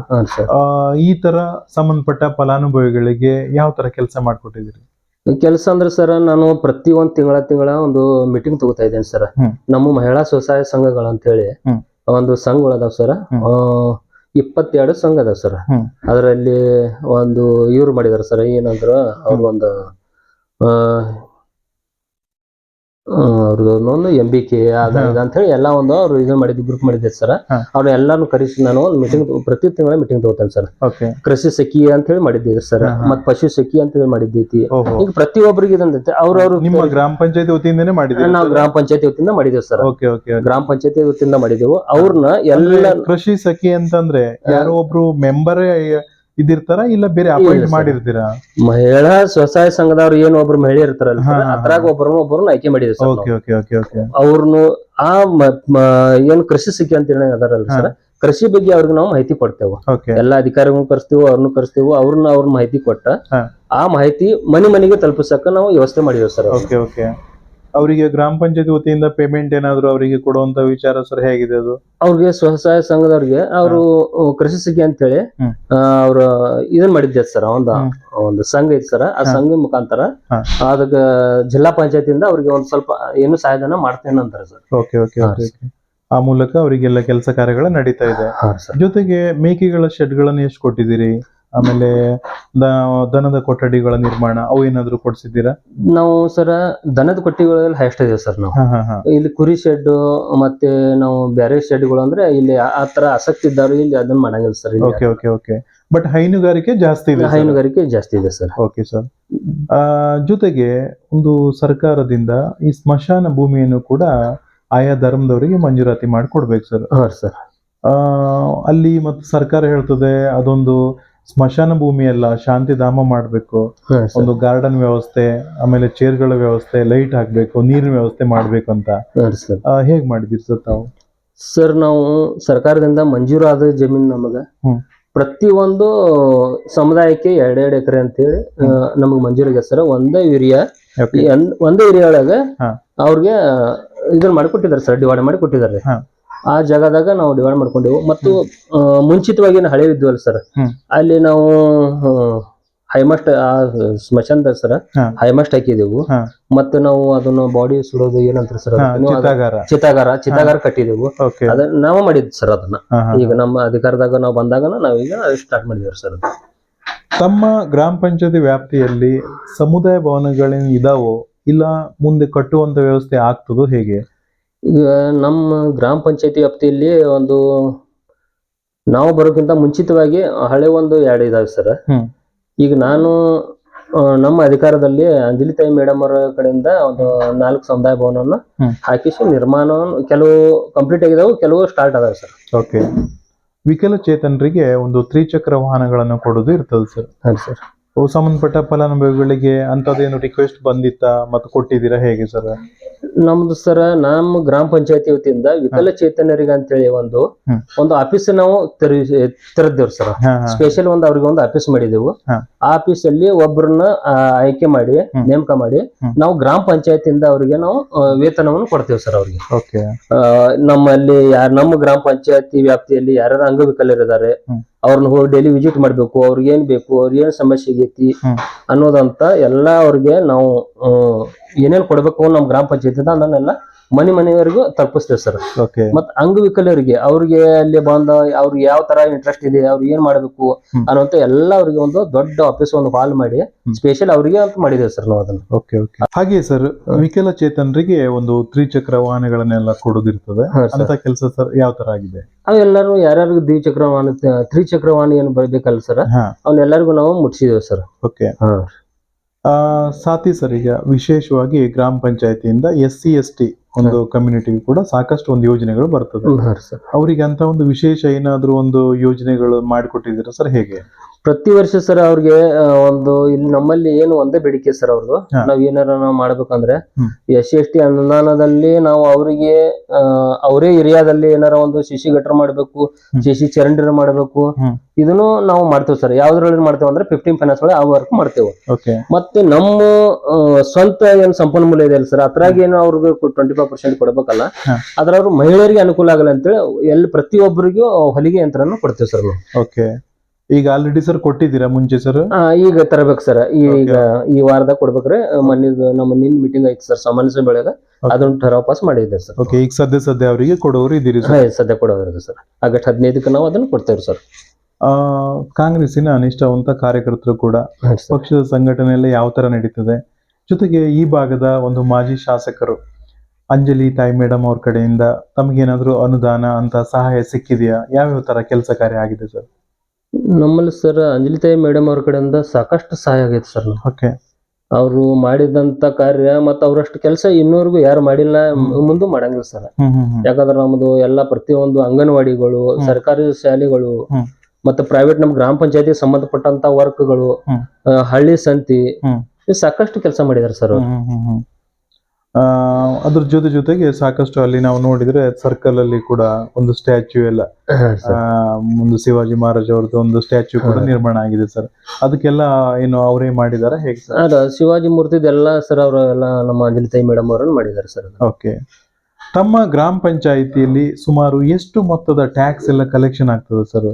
ಈ ತರ ಸಂಬಂಧಪಟ್ಟ ಫಲಾನುಭವಿಗಳಿಗೆ ಯಾವ ತರ ಕೆಲಸ ಮಾಡ್ಕೊಟ್ಟಿದ್ದೀರಿ? ಕೆಲಸ ಅಂದ್ರೆ ಸರ್ ನಾನು ಪ್ರತಿ ಒಂದ್ ತಿಂಗಳ ತಿಂಗಳ ಒಂದು ಮೀಟಿಂಗ್ ತಗೋತಾ ಇದ್ದೇನೆ ಸರ್. ನಮ್ಮ ಮಹಿಳಾ ಸ್ವಸಹಾಯ ಸಂಘಗಳು ಅಂತ ಹೇಳಿ ಒಂದು ಸಂಘಗಳ ಅದಾವ ಸರ್. ಇಪ್ಪತ್ತೆರಡು ಸಂಘ ಅದಾವ ಸರ್. ಅದರಲ್ಲಿ ಒಂದು ಇವ್ರು ಮಾಡಿದಾರೆ ಸರ್. ಏನಂದ್ರ ಅವ್ರ ಒಂದು ಆ ಅವ್ರದ್ದು ಒಂದು ಎಂ ಬಿ ಕೆ ಅದ ಇದ ಅಂತ ಹೇಳಿ ಎಲ್ಲ ಒಂದು ಅವ್ರು ಇದನ್ನ ಮಾಡಿದ್ದು ಗ್ರೂಪ್ ಮಾಡಿದ್ದೆ ಸರ್. ಅವ್ರು ಎಲ್ಲಾನು ಕರೆಸಿ ನಾನು ಒಂದು ಮೀಟಿಂಗ್ ಪ್ರತಿ ತಿಂಗಳ ಮೀಟಿಂಗ್ ತಗೋತೇನೆ ಸರ್. ಓಕೆ ಕೃಷಿ ಸಖಿ ಅಂತ ಹೇಳಿ ಮಾಡಿದ್ದೀವಿ ಸರ್. ಮತ್ ಪಶು ಸಖಿ ಅಂತ ಹೇಳಿ ಮಾಡಿದ್ದೈತಿ. ಓಹೋ. ಈಗ ಪ್ರತಿಯೊಬ್ಬರಿಗೆ ಅವ್ರ ಅವ್ರವ್ರು ನಿಮ್ಮ ಗ್ರಾಮ ಪಂಚಾಯತಿ ವತಿಯಿಂದನೇ ಮಾಡಿದ್ದೀರಿ ನಾವು ಗ್ರಾಮ ಪಂಚಾಯತಿ ವತಿಯಿಂದ ಮಾಡಿದ್ವಿ ಸರ್. ಓಕೆ ಓಕೆ ಗ್ರಾಮ ಪಂಚಾಯತಿ ವತಿಯಿಂದ ಮಾಡಿದೆವು ಅವ್ರನ್ನ ಎಲ್ಲ ಕೃಷಿ ಸಖಿ ಅಂತಂದ್ರೆ ಯಾರೋ ಒಬ್ರು ಮೆಂಬರ್ ಇದಿರ್ತಾರ ಇಲ್ಲ ಬೇರೆ ಅಪಾಯಿಂಟ್ ಮಾಡಿರ್ತೀರ? ಮಹಿಳಾ ಸ್ವಸಹಾಯ ಸಂಘದವ್ರು ಏನು ಒಬ್ರು ಮಹಿಳೆ ಇರ್ತಾರಲ್ಲ. ಅದ್ರಾಗ ಒಬ್ಬರನ್ನ ಒಬ್ಬರನ್ನ ಆಯ್ಕೆ ಮಾಡಿದ್ರು sir okay okay okay okay. ಅವ್ರನ್ನು ಆ ಏನು ಕೃಷಿ ಸಿಕ್ಕಿ ಅಂತ ಹೇಳಿ ಅದಾರಲ್ಲ ಸರ್ ಕೃಷಿ ಬಗ್ಗೆ ಅವ್ರಿಗೆ ನಾವು ಮಾಹಿತಿ ಕೊಡ್ತೇವೆ. ಎಲ್ಲಾ ಅಧಿಕಾರಿಗಳನ್ನ ಕರೆಸ್ತೀವಿ ಅವ್ರನ್ನ ಕರೆಸ್ತೀವಿ ಅವ್ರನ್ನ ಅವ್ರ ಮಾಹಿತಿ ಕೊಟ್ಟ ಆ ಮಾಹಿತಿ ಮನೆ ಮನೆಗೆ ತಲುಪಿಸಕ ನಾವು ವ್ಯವಸ್ಥೆ ಮಾಡಿದ್ವಿ ಸರ್ ಓಕೆ ಓಕೆ. ಅವರಿಗೆ ಗ್ರಾಮ ಪಂಚಾಯತಿ ವತಿಯಿಂದ ಪೇಮೆಂಟ್ ಏನಾದ್ರು ಅವರಿಗೆ ಕೊಡುವಂತ ವಿಚಾರ ಸರ್ ಹೇಗಿದೆ ಅದು? ಅವ್ರಿಗೆ ಸ್ವಸಹಾಯ ಸಂಘದವ್ರಿಗೆ ಅವರು ಕೃಷಿ ಸಿಗಿ ಅಂತ ಹೇಳಿ ಹ್ಮ್. ಅವ್ರ ಇದನ್ ಮಾಡಿದ್ದೆ ಸರ್ ಒಂದು ಹ್ಮ್. ಒಂದು ಸಂಘ ಐತಿ ಸರ್ ಆ ಸಂಘ ಮುಖಾಂತರ. ಹಾ. ಅದಕ್ಕೆ ಜಿಲ್ಲಾ ಪಂಚಾಯತಿಯಿಂದ ಅವ್ರಿಗೆ ಒಂದ್ ಸ್ವಲ್ಪ ಏನು ಸಹಾಯಧನ ಮಾಡ್ತೇನೆ ಅಂತಾರೆ ಸರ್. ಓಕೆ ಓಕೆ ಹಾ, ಓಕೆ ಓಕೆ. ಆ ಮೂಲಕ ಅವರಿಗೆಲ್ಲ ಕೆಲಸ ಕಾರ್ಯಗಳು ನಡೀತಾ ಇದೆ. ಹಾ ಸರ್. ಜೊತೆಗೆ ಮೇಕೆಗಳ ಶೆಡ್ಗಳನ್ನು ಎಷ್ಟು ಕೊಟ್ಟಿದ್ದೀರಿ? ಆಮೇಲೆ ದನದ ಕೊಠಡಿಗಳ ನಿರ್ಮಾಣ ಅವು ಏನಾದ್ರು ಕೊಡ್ಸಿದ್ದೀರಾ? ನಾವು ಸರ ದನದ ಕೊಟ್ಟಿಗಳಲ್ಲಿ ಹೈಸ್ಟ್ ಇದೆ ಸರ್ ನಾವು. ಇಲ್ಲಿ ಕುರಿ ಶೆಡ್ ಮತ್ತೆ ನಾವು ಬೇರೆ ಶೆಡ್ಗಳು ಅಂದ್ರೆ ಇಲ್ಲಿ ಆ- ಆ ತರ ಆಸಕ್ತಿ ಇದ್ದಾರೆ ಇಲ್ಲಿ ಅದನ್ನ ಮಾಡಂಗಿಲ್ಲ ಸರ್ ಇಲ್ಲಿ ಓಕೆ ಓಕೆ ಓಕೆ ಬಟ್ ಹೈನುಗಾರಿಕೆ ಜಾಸ್ತಿ ಇದೆ ಹೈನುಗಾರಿಕೆ ಜಾಸ್ತಿ ಇದೆ ಸರ್. ಓಕೆ ಸರ್ ಜೊತೆಗೆ ಒಂದು ಸರ್ಕಾರದಿಂದ ಈ ಸ್ಮಶಾನ ಭೂಮಿಯನ್ನು ಕೂಡ ಆಯಾ ಧರ್ಮದವರಿಗೆ ಮಂಜೂರಾತಿ ಮಾಡಿಕೊಡ್ಬೇಕು ಸರ್. ಹಾ ಸರ್. ಅಲ್ಲಿ ಮತ್ತು ಸರ್ಕಾರ ಹೇಳ್ತದೆ ಅದೊಂದು ಸ್ಮಶಾನ ಭೂಮಿ ಅಲ್ಲ ಶಾಂತಿಧಾಮ ಮಾಡಬೇಕು ಒಂದು ಗಾರ್ಡನ್ ವ್ಯವಸ್ಥೆ ಆಮೇಲೆ ಚೇರ್ಗಳ ವ್ಯವಸ್ಥೆ ಲೈಟ್ ಹಾಕಬೇಕು ನೀರಿನ ವ್ಯವಸ್ಥೆ ಮಾಡಬೇಕು ಅಂತ ಸರ್ ಆ, ಹೇಗ್ ಮಾಡಿದಿರಿ ಸರ್ ತಾವು ಸರ್ ನಾವು ಸರ್ಕಾರದಿಂದ ಮಂಜೂರಾದ ಜಮೀನು ನಮಗ ಹ್ಮ್. ಪ್ರತಿಯೊಂದು ಸಮುದಾಯಕ್ಕೆ ಎರಡೆರಡು ಎಕರೆ ಅಂತೇಳಿ ಆ, ನಮಗ್ ಮಂಜೂರಾಗ್ಯದ ಸರ್ ಒಂದೇ ಯೂರಿಯಾ Okay. ಈ ಒಂದ್- ಒಂದೇ ಏರಿಯಾ ಒಳಗ ಹಾ. ಅವ್ರಿಗೆ ಇದನ್ನ ಮಾಡಿ ಕೊಟ್ಟಿದ್ದಾರೆ ಸರ್ ಡಿವೈಡ್ ಮಾಡಿ ಕೊಟ್ಟಿದ್ದಾರೆ ಹಾ. ಆ ಜಾಗದಾಗ ನಾವು ಡಿವೈಡ್ ಮಾಡ್ಕೊಂಡೆವು. ಮತ್ತು ಮುಂಚಿತವಾಗಿ ಏನು ಹಳೆ ಇದ್ವಲ್ಲ ಸರ್ ಹ್ಮ್. ಅಲ್ಲಿ ನಾವು ಹೈಮಸ್ಟ್ ಆ ಸ್ಮಶಾನದ ಸರ್ ಹಾ. ಹೈಮಸ್ಟ್ ಹಾಕಿದೆವು. ಹಾ. ಮತ್ತೆ ನಾವು ಅದನ್ನ ಬಾಡಿ ಸುಡೋದು ಏನಂತಾರೆ ಸರ್ ಹಾ, ಚಿತಾಗಾರ. ಚಿತಾಗಾರ ಚಿತಾಗಾರ ಕಟ್ಟಿದೆವು. ಓಕೆ. ಅದನ್ನ ನಾವು ಮಾಡಿದ್ವಿ ಸರ್ ಅದನ್ನ. ಈಗ ನಮ್ಮ ಅಧಿಕಾರದಾಗ ನಾವು ಬಂದಾಗ ನಾವೀಗ ಸ್ಟಾರ್ಟ್ ಮಾಡಿದೇವ್ರಿ ಸರ್ ಅದು. ತಮ್ಮ ಗ್ರಾಮ ಪಂಚಾಯತಿ ವ್ಯಾಪ್ತಿಯಲ್ಲಿ ಸಮುದಾಯ ಭವನಗಳೇನು ಇದಾವೋ ಇಲ್ಲ ಮುಂದೆ ಕಟ್ಟುವಂತ ವ್ಯವಸ್ಥೆ ಆಗ್ತದೋ ಹೇಗೆ? ಈಗ ನಮ್ಮ ಗ್ರಾಮ ಪಂಚಾಯತಿ ವ್ಯಾಪ್ತಿಯಲ್ಲಿ ಒಂದು ನಾವು ಬರೋಕ್ಕಿಂತ ಮುಂಚಿತವಾಗಿ ಹಳೆ ಒಂದು ಎರಡು ಇದಾವೆ ಸರ್. ಹ್ಮ್. ಈಗ ನಾನು ಆ, ನಮ್ಮ ಅಧಿಕಾರದಲ್ಲಿ ಅಂಜಲಿ ತಾಯಿ ಮೇಡಮ್ ಅವರ ಕಡೆಯಿಂದ ಒಂದು ನಾಲ್ಕು ಸಮುದಾಯ ಭವನವನ್ನು ಹ್ಮ್. ಹಾಕಿಸಿ ನಿರ್ಮಾಣ ಕೆಲವು ಕಂಪ್ಲೀಟ್ ಆಗಿದಾವು ಕೆಲವು ಸ್ಟಾರ್ಟ್ ಅದಾವೆ ಸರ್. ಓಕೆ. ವಿಕಲಚೇತನರಿಗೆ ಒಂದು ತ್ರಿಚಕ್ರ ವಾಹನಗಳನ್ನು ಕೊಡೋದು ಇರ್ತದೆ ಸರ್. ಹಾಂ ಸರ್. ಅವು ಸಂಬಂಧಪಟ್ಟ ಫಲಾನುಭವಿಗಳಿಗೆ ಅಂತದೇನು ರಿಕ್ವೆಸ್ಟ್ ಬಂದಿತ್ತಾ ಮತ್ತು ಕೊಟ್ಟಿದ್ದೀರಾ ಹೇಗೆ ಸರ್? ನಮ್ದು ಸರ್ ನಮ್ಮ ಗ್ರಾಮ ಪಂಚಾಯತಿ ವತಿಯಿಂದ ವಿಕಲಚೇತನರಿಗೆ ಅಂತೇಳಿ ಒಂದು. ಒಂದು ಆಫೀಸ್ ನಾವು ತೆರಿ ತೆರೆದೇವ್ರಿ ಸರ್ ಸ್ಪೆಷಲ್ ಒಂದು ಅವ್ರಿಗೆ ಒಂದು ಆಫೀಸ್ ಮಾಡಿದೆವು. ಆ ಆಫೀಸ್ ಅಲ್ಲಿ ಒಬ್ಬರನ್ನ ಆಯ್ಕೆ ಮಾಡಿ. ನೇಮಕ ಮಾಡಿ. ನಾವು ಗ್ರಾಮ ಪಂಚಾಯತಿಯಿಂದ ಅವರಿಗೆ ನಾವು ವೇತನವನ್ನು ಕೊಡ್ತೇವೆ ಸರ್ ಅವ್ರಿಗೆ ನಮ್ಮಲ್ಲಿ ಯಾರ ನಮ್ಮ ಗ್ರಾಮ ಪಂಚಾಯತಿ ವ್ಯಾಪ್ತಿಯಲ್ಲಿ ಯಾರ್ಯಾರು ಅಂಗವಿಕಲರಿದ್ದಾರೆ. ಅವ್ರನ್ನ ಹೋಗಿ ಡೈಲಿ ವಿಸಿಟ್ ಮಾಡ್ಬೇಕು ಅವ್ರಿಗೆ ಏನ್ ಬೇಕು ಅವ್ರಿಗೆ ಏನ್ ಸಮಸ್ಯೆ ಆಗೈತಿ ಅನ್ನೋದಂತ ಎಲ್ಲಾ ಅವ್ರಿಗೆ ನಾವು ಏನೇನ್ ಕೊಡ್ಬೇಕು ನಮ್ ಗ್ರಾಮ ಪಂಚಾಯತ್ ಅದನ್ನೆಲ್ಲ ಮನೆ ಮನೆಯವರೆಗೂ ತಲುಪಿಸ್ತೇವೆ ಸರ್. ಓಕೆ ಮತ್ ಅಂಗವಿಕಲರಿಗೆ ಅವ್ರಿಗೆ ಅಲ್ಲಿ ಬಂದ ಅವ್ರಿಗೆ ಯಾವ ತರ ಇಂಟ್ರೆಸ್ಟ್ ಇದೆ ಅವ್ರಿಗೆ ಏನ್ ಮಾಡ್ಬೇಕು ಅನ್ನುವಂತ ಅನ್ನೋಂತ ಎಲ್ಲ ಅವ್ರಿಗೆ ಒಂದು ದೊಡ್ಡ ಆಫೀಸ್ ಒಂದು ಹಾಲ್ ಮಾಡಿ ಸ್ಪೆಷಲ್ ಅವರಿಗೆ ಅಂತ ಮಾಡಿದೇವೆ ಸರ್ ನಾವು ಅದನ್ನ. ಓಕೆ ಓಕೆ ಹಾಗೆ ಸರ್ ವಿಕಲಚೇತನರಿಗೆ ಒಂದು ತ್ರಿಚಕ್ರ ವಾಹನಗಳನ್ನೆಲ್ಲ ಕೊಡೋದಿರ್ತದೆ. ಅಂತ ಕೆಲಸ ಸರ್ ಯಾವ ತರ ಆಗಿದೆ? ಅವೆಲ್ಲರೂ ಯಾರ್ಯಾರು ದ್ವಿಚಕ್ರ ವಾಹನ ತ್ರಿಚಕ್ರ ವಾಹನ ಏನು ಬರ್ಬೇಕಲ್ಲ ಸರ್ ಅವ್ನೆಲ್ಲರಿಗೂ ಅವನ್ನೆಲ್ಲರಿಗೂ ನಾವು ಮುಟ್ಸಿದೇವೆ ಸರ್. ಓಕೆ ಹಾ. ಸಾತಿ ಸರ್ ಈಗ ವಿಶೇಷವಾಗಿ ಗ್ರಾಮ ಪಂಚಾಯತಿಯಿಂದ ಎಸ್ ಸಿ ಎಸ್ ಟಿ ಒಂದು ಕಮ್ಯುನಿಟಿಗೆ ಕೂಡ ಸಾಕಷ್ಟು ಒಂದು ಯೋಜನೆಗಳು ಬರ್ತದೆ. ಅವರಿಗೆ ಅಂತ ಒಂದು ವಿಶೇಷ ಏನಾದರೂ ಒಂದು ಯೋಜನೆಗಳು ಮಾಡಿಕೊಟ್ಟಿದ್ದೀರಾ ಸರ್ ಹೇಗೆ? ಪ್ರತಿ ವರ್ಷ ಸರ್ ಅವ್ರಿಗೆ ಒಂದು ಇಲ್ಲಿ ನಮ್ಮಲ್ಲಿ ಏನು ಒಂದೇ ಬೇಡಿಕೆ ಸರ್ ಅವ್ರದ್ದು. ನಾವ್ ಏನಾರ ನಾವು ಮಾಡ್ಬೇಕಂದ್ರೆ. ಎಸ್ ಸಿ ಎಸ್ ಟಿ ಅನುದಾನದಲ್ಲಿ ನಾವು ಅವರಿಗೆ ಅವರೇ ಏರಿಯಾದಲ್ಲಿ ಏನಾರ ಒಂದು ಶಿಶಿ ಗಟ್ರ ಮಾಡ್ಬೇಕು. ಶಿಶಿ ಚರಂಡಿ ಮಾಡ್ಬೇಕು. ಇದನ್ನು ನಾವು ಮಾಡ್ತೇವೆ ಸರ್. ಯಾವ್ದ್ರಲ್ಲಿ ಮಾಡ್ತೇವೆ ಅಂದ್ರೆ ಫಿಫ್ಟೀನ್ ಫೈನಾನ್ಸ್ ಒಳಗೆ ಆ ವರ್ಕ್ ಮಾಡ್ತೇವೆ. ಮತ್ತೆ ನಮ್ಮ ಸ್ವಂತ ಏನ್ ಸಂಪನ್ಮೂಲ ಇದೆ ಅಲ್ಲ ಸರ್. ಅದ್ರಾಗ ಏನು ಅವ್ರಿಗೆ ಟ್ವೆಂಟಿ ಫೈವ್ ಪರ್ಸೆಂಟ್ ಕೊಡ್ಬೇಕಲ್ಲ. ಅದ್ರ ಅವ್ರು ಮಹಿಳೆಯರಿಗೆ ಅನುಕೂಲ ಆಗಲ್ಲ ಅಂತೇಳಿ ಎಲ್ಲಿ ಪ್ರತಿಯೊಬ್ಬರಿಗೂ ಹೊಲಿಗೆ ಯಂತ್ರನ ಕೊಡ್ತೇವೆ ಸರ್ ನಾವು. ಓಕೆ. ಈಗ ಆಲ್ರೆಡಿ ಸರ್ ಕೊಟ್ಟಿದ್ದೀರಾ ಮುಂಚೆ ಸರ್ ಈಗ ತರಬೇಕು ಸರ್ ಈಗ ಈ ವಾರದಾಗ ಕೊಡ್ಬೇಕ್ರೆ ಮನೆ ನಮ್ಮ ನಿನ್ ಮೀಟಿಂಗ್ ಐತಿ ಸರ್ ಸಾಮಾನ್ಯ ಸಭೆ ಒಳಗ ಅದನ್ನ ಠರಾವ್ ಪಾಸ್ ಮಾಡಿದ್ದೆ ಸರ್ ಓಕೆ ಈಗ ಸದ್ಯ ಸದ್ಯ ಅವರಿಗೆ ಕೊಡೋರು ಇದ್ದೀರಿ ಸರ್ ಸದ್ಯ ಕೊಡೋದ್ರದ್ದು ಸರ್ ಆಗಸ್ಟ್ ಹದಿನೈದಕ್ಕೆ ನಾವು ಅದನ್ನ ಕೊಡ್ತೇವ್ರಿ ಸರ್ ಆ, ಕಾಂಗ್ರೆಸ್ಸಿನ ಅನಿಷ್ಟವಂತ ಕಾರ್ಯಕರ್ತರು ಕೂಡ ಪಕ್ಷದ ಸಂಘಟನೆ ಎಲ್ಲ ಯಾವ ತರ ನಡೀತದೆ? ಜೊತೆಗೆ ಈ ಭಾಗದ ಒಂದು ಮಾಜಿ ಶಾಸಕರು ಅಂಜಲಿ ತಾಯಿ ಮೇಡಮ್ ಅವ್ರ ಕಡೆಯಿಂದ ತಮಗೇನಾದ್ರೂ ಅನುದಾನ ಅಂತ ಸಹಾಯ ಸಿಕ್ಕಿದೆಯಾ? ಯಾವ್ಯಾವ ತರ ಕೆಲಸ ಕಾರ್ಯ ಆಗಿದೆ ಸರ್ ನಮ್ಮಲ್ಲಿ ಸರ್ ಅಂಜಲಿ ತಾಯಿ ಮೇಡಮ್ ಅವ್ರ ಕಡೆಯಿಂದ ಸಾಕಷ್ಟು ಸಹಾಯ ಆಗೈತೆ ಸರ್ ಓಕೆ ಅವರು ಮಾಡಿದಂತ ಕಾರ್ಯ ಮತ್ತು ಅವರಷ್ಟು ಕೆಲಸ ಇನ್ನೂವರೆಗೂ ಯಾರು ಮಾಡಿಲ್ಲ ಮುಂದೆ ಮಾಡಂಗಿಲ್ಲ ಸರ್ ಹ್ಮ್ ಹ್ಮ್ ಹ್ಮ್ ಯಾಕಂದ್ರೆ ನಮ್ದು ಎಲ್ಲ ಪ್ರತಿಯೊಂದು ಅಂಗನವಾಡಿಗಳು ಸರ್ಕಾರಿ ಶಾಲೆಗಳು ಹ್ಮ್. ಮತ್ತೆ ಪ್ರೈವೇಟ್ ನಮ್ಮ ಗ್ರಾಮ ಪಂಚಾಯತಿ ಸಂಬಂಧಪಟ್ಟಂತ ವರ್ಕ್ಗಳು ಹ್ಮ್. ಹಳ್ಳಿ ಸಂತಿ ಹ್ಮ್. ಇವ್ ಸಾಕಷ್ಟು ಕೆಲಸ ಮಾಡಿದಾರೆ ಸರ್ ಹ್ಮ್ ಹ್ಮ್ ಹ್ಮ್ ಹ್ಮ್. ಅದ್ರ ಜೊತೆ ಜೊತೆಗೆ ಸಾಕಷ್ಟು ಅಲ್ಲಿ ನಾವು ನೋಡಿದ್ರೆ ಸರ್ಕಲ್ ಅಲ್ಲಿ ಕೂಡ ಒಂದು ಸ್ಟ್ಯಾಚ್ಯೂ ಎಲ್ಲ. ಒಂದು ಶಿವಾಜಿ ಮಹಾರಾಜ್ ಅವ್ರದ್ದು ಒಂದು ಸ್ಟ್ಯಾಚ್ಯೂ ಕೂಡ ನಿರ್ಮಾಣ ಆಗಿದೆ ಸರ್. ಅದಕ್ಕೆಲ್ಲ ಏನು ಅವರೇ ಮಾಡಿದಾರ ಹೇಗೆ ಸರ್? ಅದ ಶಿವಾಜಿ ಮೂರ್ತಿದೆಲ್ಲ ಸರ್ ಅವರು ಎಲ್ಲ ನಮ್ಮ ಅಂಜಲಿ ತಾಯಿ ಮೇಡಮ್ ಅವರನ್ನು ಮಾಡಿದ್ದಾರೆ ಸರ್. ಓಕೆ. ತಮ್ಮ ಗ್ರಾಮ ಪಂಚಾಯಿತಿಯಲ್ಲಿ ಸುಮಾರು ಎಷ್ಟು ಮೊತ್ತದ ಟ್ಯಾಕ್ಸ್ ಎಲ್ಲ ಕಲೆಕ್ಷನ್ ಆಗ್ತದೆ ಸರ್?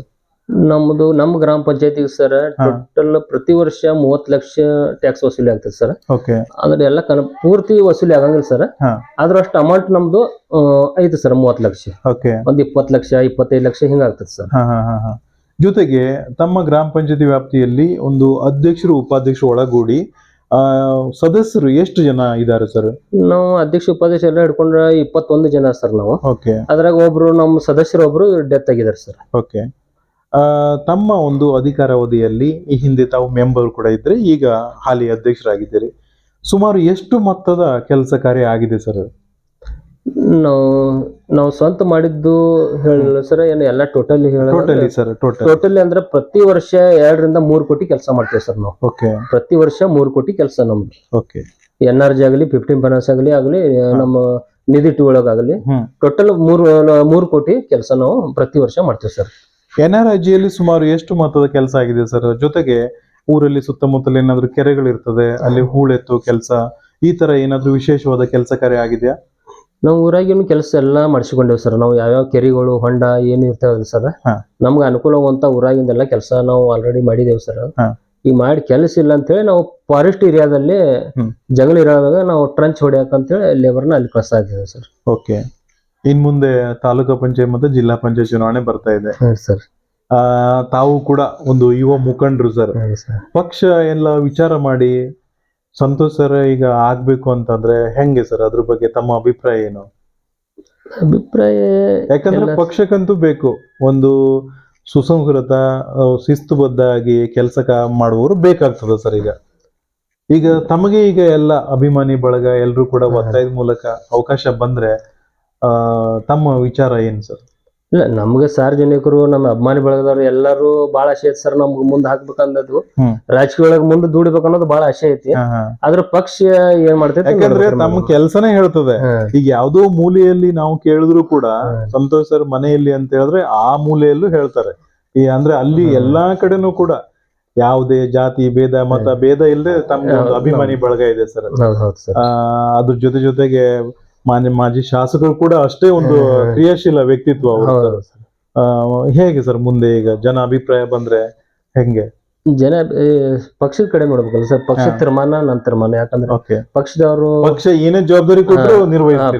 ನಮ್ದು ನಮ್ಮ ಗ್ರಾಮ ಪಂಚಾಯತಿಗೆ ಸರ್ ಟೋಟಲ್ ಪ್ರತಿ ವರ್ಷ ಮೂವತ್ತು ಲಕ್ಷ ಟ್ಯಾಕ್ಸ್ ವಸೂಲಿ ಆಗ್ತದೆ ಸರ್. ಓಕೆ ಅಂದ್ರೆ ಎಲ್ಲ ಕನ ಪೂರ್ತಿ ವಸೂಲಿ ಆಗಂಗಿಲ್ಲ ಸರ್. ಆದ್ರ ಅಷ್ಟು ಅಮೌಂಟ್ ನಮ್ದು ಐತೆ ಸರ್ ಮೂವತ್ ಲಕ್ಷ. ಓಕೆ ಒಂದ್ ಇಪ್ಪತ್ ಲಕ್ಷ ಇಪ್ಪತ್ತೈದು ಲಕ್ಷ ಹಿಂಗಾಗ್ತದೆ ಸರ್. ಜೊತೆಗೆ ತಮ್ಮ ಗ್ರಾಮ ಪಂಚಾಯತಿ ವ್ಯಾಪ್ತಿಯಲ್ಲಿ ಒಂದು ಅಧ್ಯಕ್ಷರು ಉಪಾಧ್ಯಕ್ಷರು ಒಳಗೂಡಿ ಸದಸ್ಯರು ಎಷ್ಟು ಜನ ಇದ್ದಾರೆ ಸರ್? ನಾವು ಅಧ್ಯಕ್ಷ ಉಪಾಧ್ಯಕ್ಷ ಎಲ್ಲ ಹಿಡ್ಕೊಂಡ್ರೆ ಇಪ್ಪತ್ತೊಂದು ಜನ ಸರ್ ನಾವು. ಅದ್ರಾಗ ಒಬ್ರು ನಮ್ಮ ಸದಸ್ಯರು ಒಬ್ರು ಡೆತ್ ಆಗಿದ್ದಾರೆ ಸರ್. ಓಕೆ ತಮ್ಮ ಒಂದು ಅಧಿಕಾರಾವಧಿಯಲ್ಲಿ ಈ ಹಿಂದೆ ತಾವು ಮೆಂಬರ್ ಕೂಡ ಇದ್ದರೆ ಈಗ ಹಾಲಿ ಅಧ್ಯಕ್ಷರಾಗಿದ್ದೀರಿ. ಸುಮಾರು ಎಷ್ಟು ಮೊತ್ತದ ಕೆಲಸ ಕಾರ್ಯ ಆಗಿದೆ ಸರ್? ನಾವು ನಾವು ಸ್ವಂತ ಮಾಡಿದ್ದು ಹೇಳಲ್ಲ ಸರ್ ಏನು ಎಲ್ಲ totally totally sir total. Totally ಅಂದ್ರೆ ಪ್ರತಿ ವರ್ಷ ಎರಡರಿಂದ ಮೂರು ಕೋಟಿ ಕೆಲಸ ಮಾಡ್ತೇವೆ ಸರ್ ನಾವು. ಓಕೆ. ಪ್ರತಿ ವರ್ಷ ಮೂರು ಕೋಟಿ ಕೆಲಸ ನಮ್ದು. ಓಕೆ. ಎನ್ ಆರ್ ಜಿ ಆಗಲಿ ಫಿಫ್ಟೀನ್ ಫೈನಾನ್ಸ್ ಆಗಲಿ ಆಗಲಿ ನಮ್ಮ ನಿಧಿ ಟಿ ಒಳಗಾಗಲಿ ಟೋಟಲ್ ಮೂರು ಮೂರು ಕೋಟಿ ಕೆಲಸ ನಾವು ಪ್ರತಿ ವರ್ಷ ಮಾಡ್ತೇವೆ ಸರ್. ಎನ್ ಆರ್ ಯಲ್ಲಿ ಸುಮಾರು ಎಷ್ಟು ಮಹತ್ವದ ಕೆಲಸ ಆಗಿದೆ ಸರ್ ಜೊತೆಗೆ ಊರಲ್ಲಿ ಸುತ್ತಮುತ್ತಲು ಏನಾದ್ರು ಕೆರೆಗಳಿರ್ತದೆ ಅಲ್ಲಿ ಹೂಳೆತ್ತು ಕೆಲಸ ಈ ತರ ಏನಾದ್ರು ವಿಶೇಷವಾದ ಕೆಲಸ ಕಾರ್ಯ ಆಗಿದೆಯಾ ನಾವು ಊರಾಗಿನ ಕೆಲಸ ಎಲ್ಲ ಮಾಡಿಸಿಕೊಂಡೇವಿ ಸರ್ ನಾವು ಯಾವ್ಯಾವ ಕೆರೆಗಳು ಹೊಂಡ ಏನು ಇರ್ತಾವಲ್ಲ ಸರ್ ಹಾ. ನಮ್ಗೆ ಅನುಕೂಲವಂತ ಊರಾಗಿಂದೆಲ್ಲ ಕೆಲಸ ನಾವು ಆಲ್ರೆಡಿ ಮಾಡಿದೇವಿ ಸರ್ ಹಾ. ಈಗ ಮಾಡಿ ಕೆಲಸ ಇಲ್ಲ ಅಂತೇಳಿ ನಾವು ಫಾರೆಸ್ಟ್ ಏರಿಯಾದಲ್ಲಿ ಹ್ಮ್. ಜಂಗಲ್ ಇರೋದಾಗ ನಾವು ಟ್ರಂಚ್ ಹೊಡ್ಯಾಕಂತೇಳಿ ಲೇಬರ್ನ ಅಲ್ಲಿ ಕಳಿಸ್ತಾ ಇದ್ದೇವೆ ಸರ್ ಓಕೆ ಇನ್ ಮುಂದೆ ತಾಲೂಕು ಪಂಚಾಯತ್ ಮತ್ತೆ ಜಿಲ್ಲಾ ಪಂಚಾಯತ್ ಚುನಾವಣೆ ಬರ್ತಾ ಇದೆ. ಸರ್. ಆ ತಾವು ಕೂಡ ಒಂದು ಯುವ ಮುಖಂಡರು ಸರ್. ಪಕ್ಷ ಎಲ್ಲ ವಿಚಾರ ಮಾಡಿ ಸಂತೋಷ್ ಸರ್ ಈಗ ಆಗ್ಬೇಕು ಅಂತಂದ್ರೆ ಹೆಂಗೆ ಸರ್? ಅದ್ರ ಬಗ್ಗೆ ತಮ್ಮ ಅಭಿಪ್ರಾಯ ಏನು? ಅಭಿಪ್ರಾಯ ಯಾಕಂದ್ರೆ ಪಕ್ಷಕ್ಕಂತೂ ಬೇಕು. ಒಂದು ಸುಸಂಸ್ಕೃತ ಆ, ಶಿಸ್ತುಬದ್ಧ ಆಗಿ ಕೆಲಸ ಮಾಡುವವರು ಬೇಕಾಗ್ತದೆ ಸರ್ ಈಗ. ಈಗ ತಮಗೆ ಈಗ ಎಲ್ಲ ಅಭಿಮಾನಿ ಬಳಗ ಎಲ್ಲರೂ ಕೂಡ. ಒತ್ತಾಯದ ಮೂಲಕ ಅವಕಾಶ ಬಂದ್ರೆ ತಮ್ಮ ವಿಚಾರ ಏನು ಸರ್ ಇಲ್ಲ ನಮ್ಗೆ ಸಾರ್ವಜನಿಕರು ನಮ್ಮ ಅಭಿಮಾನಿ ಬಳಗದವ್ರು ಎಲ್ಲರೂ ಬಹಳ ಆಸೆ ಐತಿ ಸರ್ ನಮ್ಗೆ ಮುಂದೆ ಹಾಕ್ಬೇಕನ್ನೋದು. ರಾಜಕೀಯ ಒಳಗೆ ಮುಂದೆ ದುಡಿಬೇಕು ಅನ್ನೋದು ಬಹಳ ಆಸೆ ಐತಿ. ಆದ್ರ ಪಕ್ಷ ಏನ್ ಮಾಡ್ತೈತಿ ಯಾಕಂದ್ರೆ ತಮ್ಮ ಕೆಲಸನೇ ಹೇಳ್ತದೆ. ಈಗ ಯಾವ್ದೋ ಮೂಲೆಯಲ್ಲಿ ನಾವು ಕೇಳಿದ್ರು ಕೂಡ. ಸಂತೋಷ್ ಸರ್ ಮನೆಯಲ್ಲಿ ಅಂತ ಹೇಳಿದ್ರೆ ಆ ಮೂಲೆಯಲ್ಲೂ ಹೇಳ್ತಾರೆ ಈ ಅಂದ್ರೆ ಅಲ್ಲಿ. ಎಲ್ಲಾ ಕಡೆನೂ ಕೂಡ ಯಾವುದೇ ಜಾತಿ ಭೇದ ಮತ ಭೇದ ಇಲ್ಲದೆ ತಮ್ಮ ಅಭಿಮಾನಿ ಬಳಗ ಇದೆ ಸರ್ ಅದ್ರ ಜೊತೆ ಜೊತೆಗೆ ಮಾನ್ಯ ಮಾಜಿ ಶಾಸಕರು ಕೂಡ ಅಷ್ಟೇ ಒಂದು. ಕ್ರಿಯಾಶೀಲ ವ್ಯಕ್ತಿತ್ವ ಅವರು ಹೇಗೆ ಸರ್ ಮುಂದೆ ಈಗ ಜನ ಅಭಿಪ್ರಾಯ ಬಂದ್ರೆ ಹೆಂಗೆ? ಜನ ಪಕ್ಷದ ಕಡೆ ನೋಡ್ಬೇಕಲ್ಲ ಸರ್? ಪಕ್ಷ. ತೀರ್ಮಾನ ನನ್ನ ತೀರ್ಮಾನ. ಯಾಕಂದ್ರೆ ಪಕ್ಷದವರು ಪಕ್ಷ ಏನೇ ಜವಾಬ್ದಾರಿ ಕೊಟ್ಟರು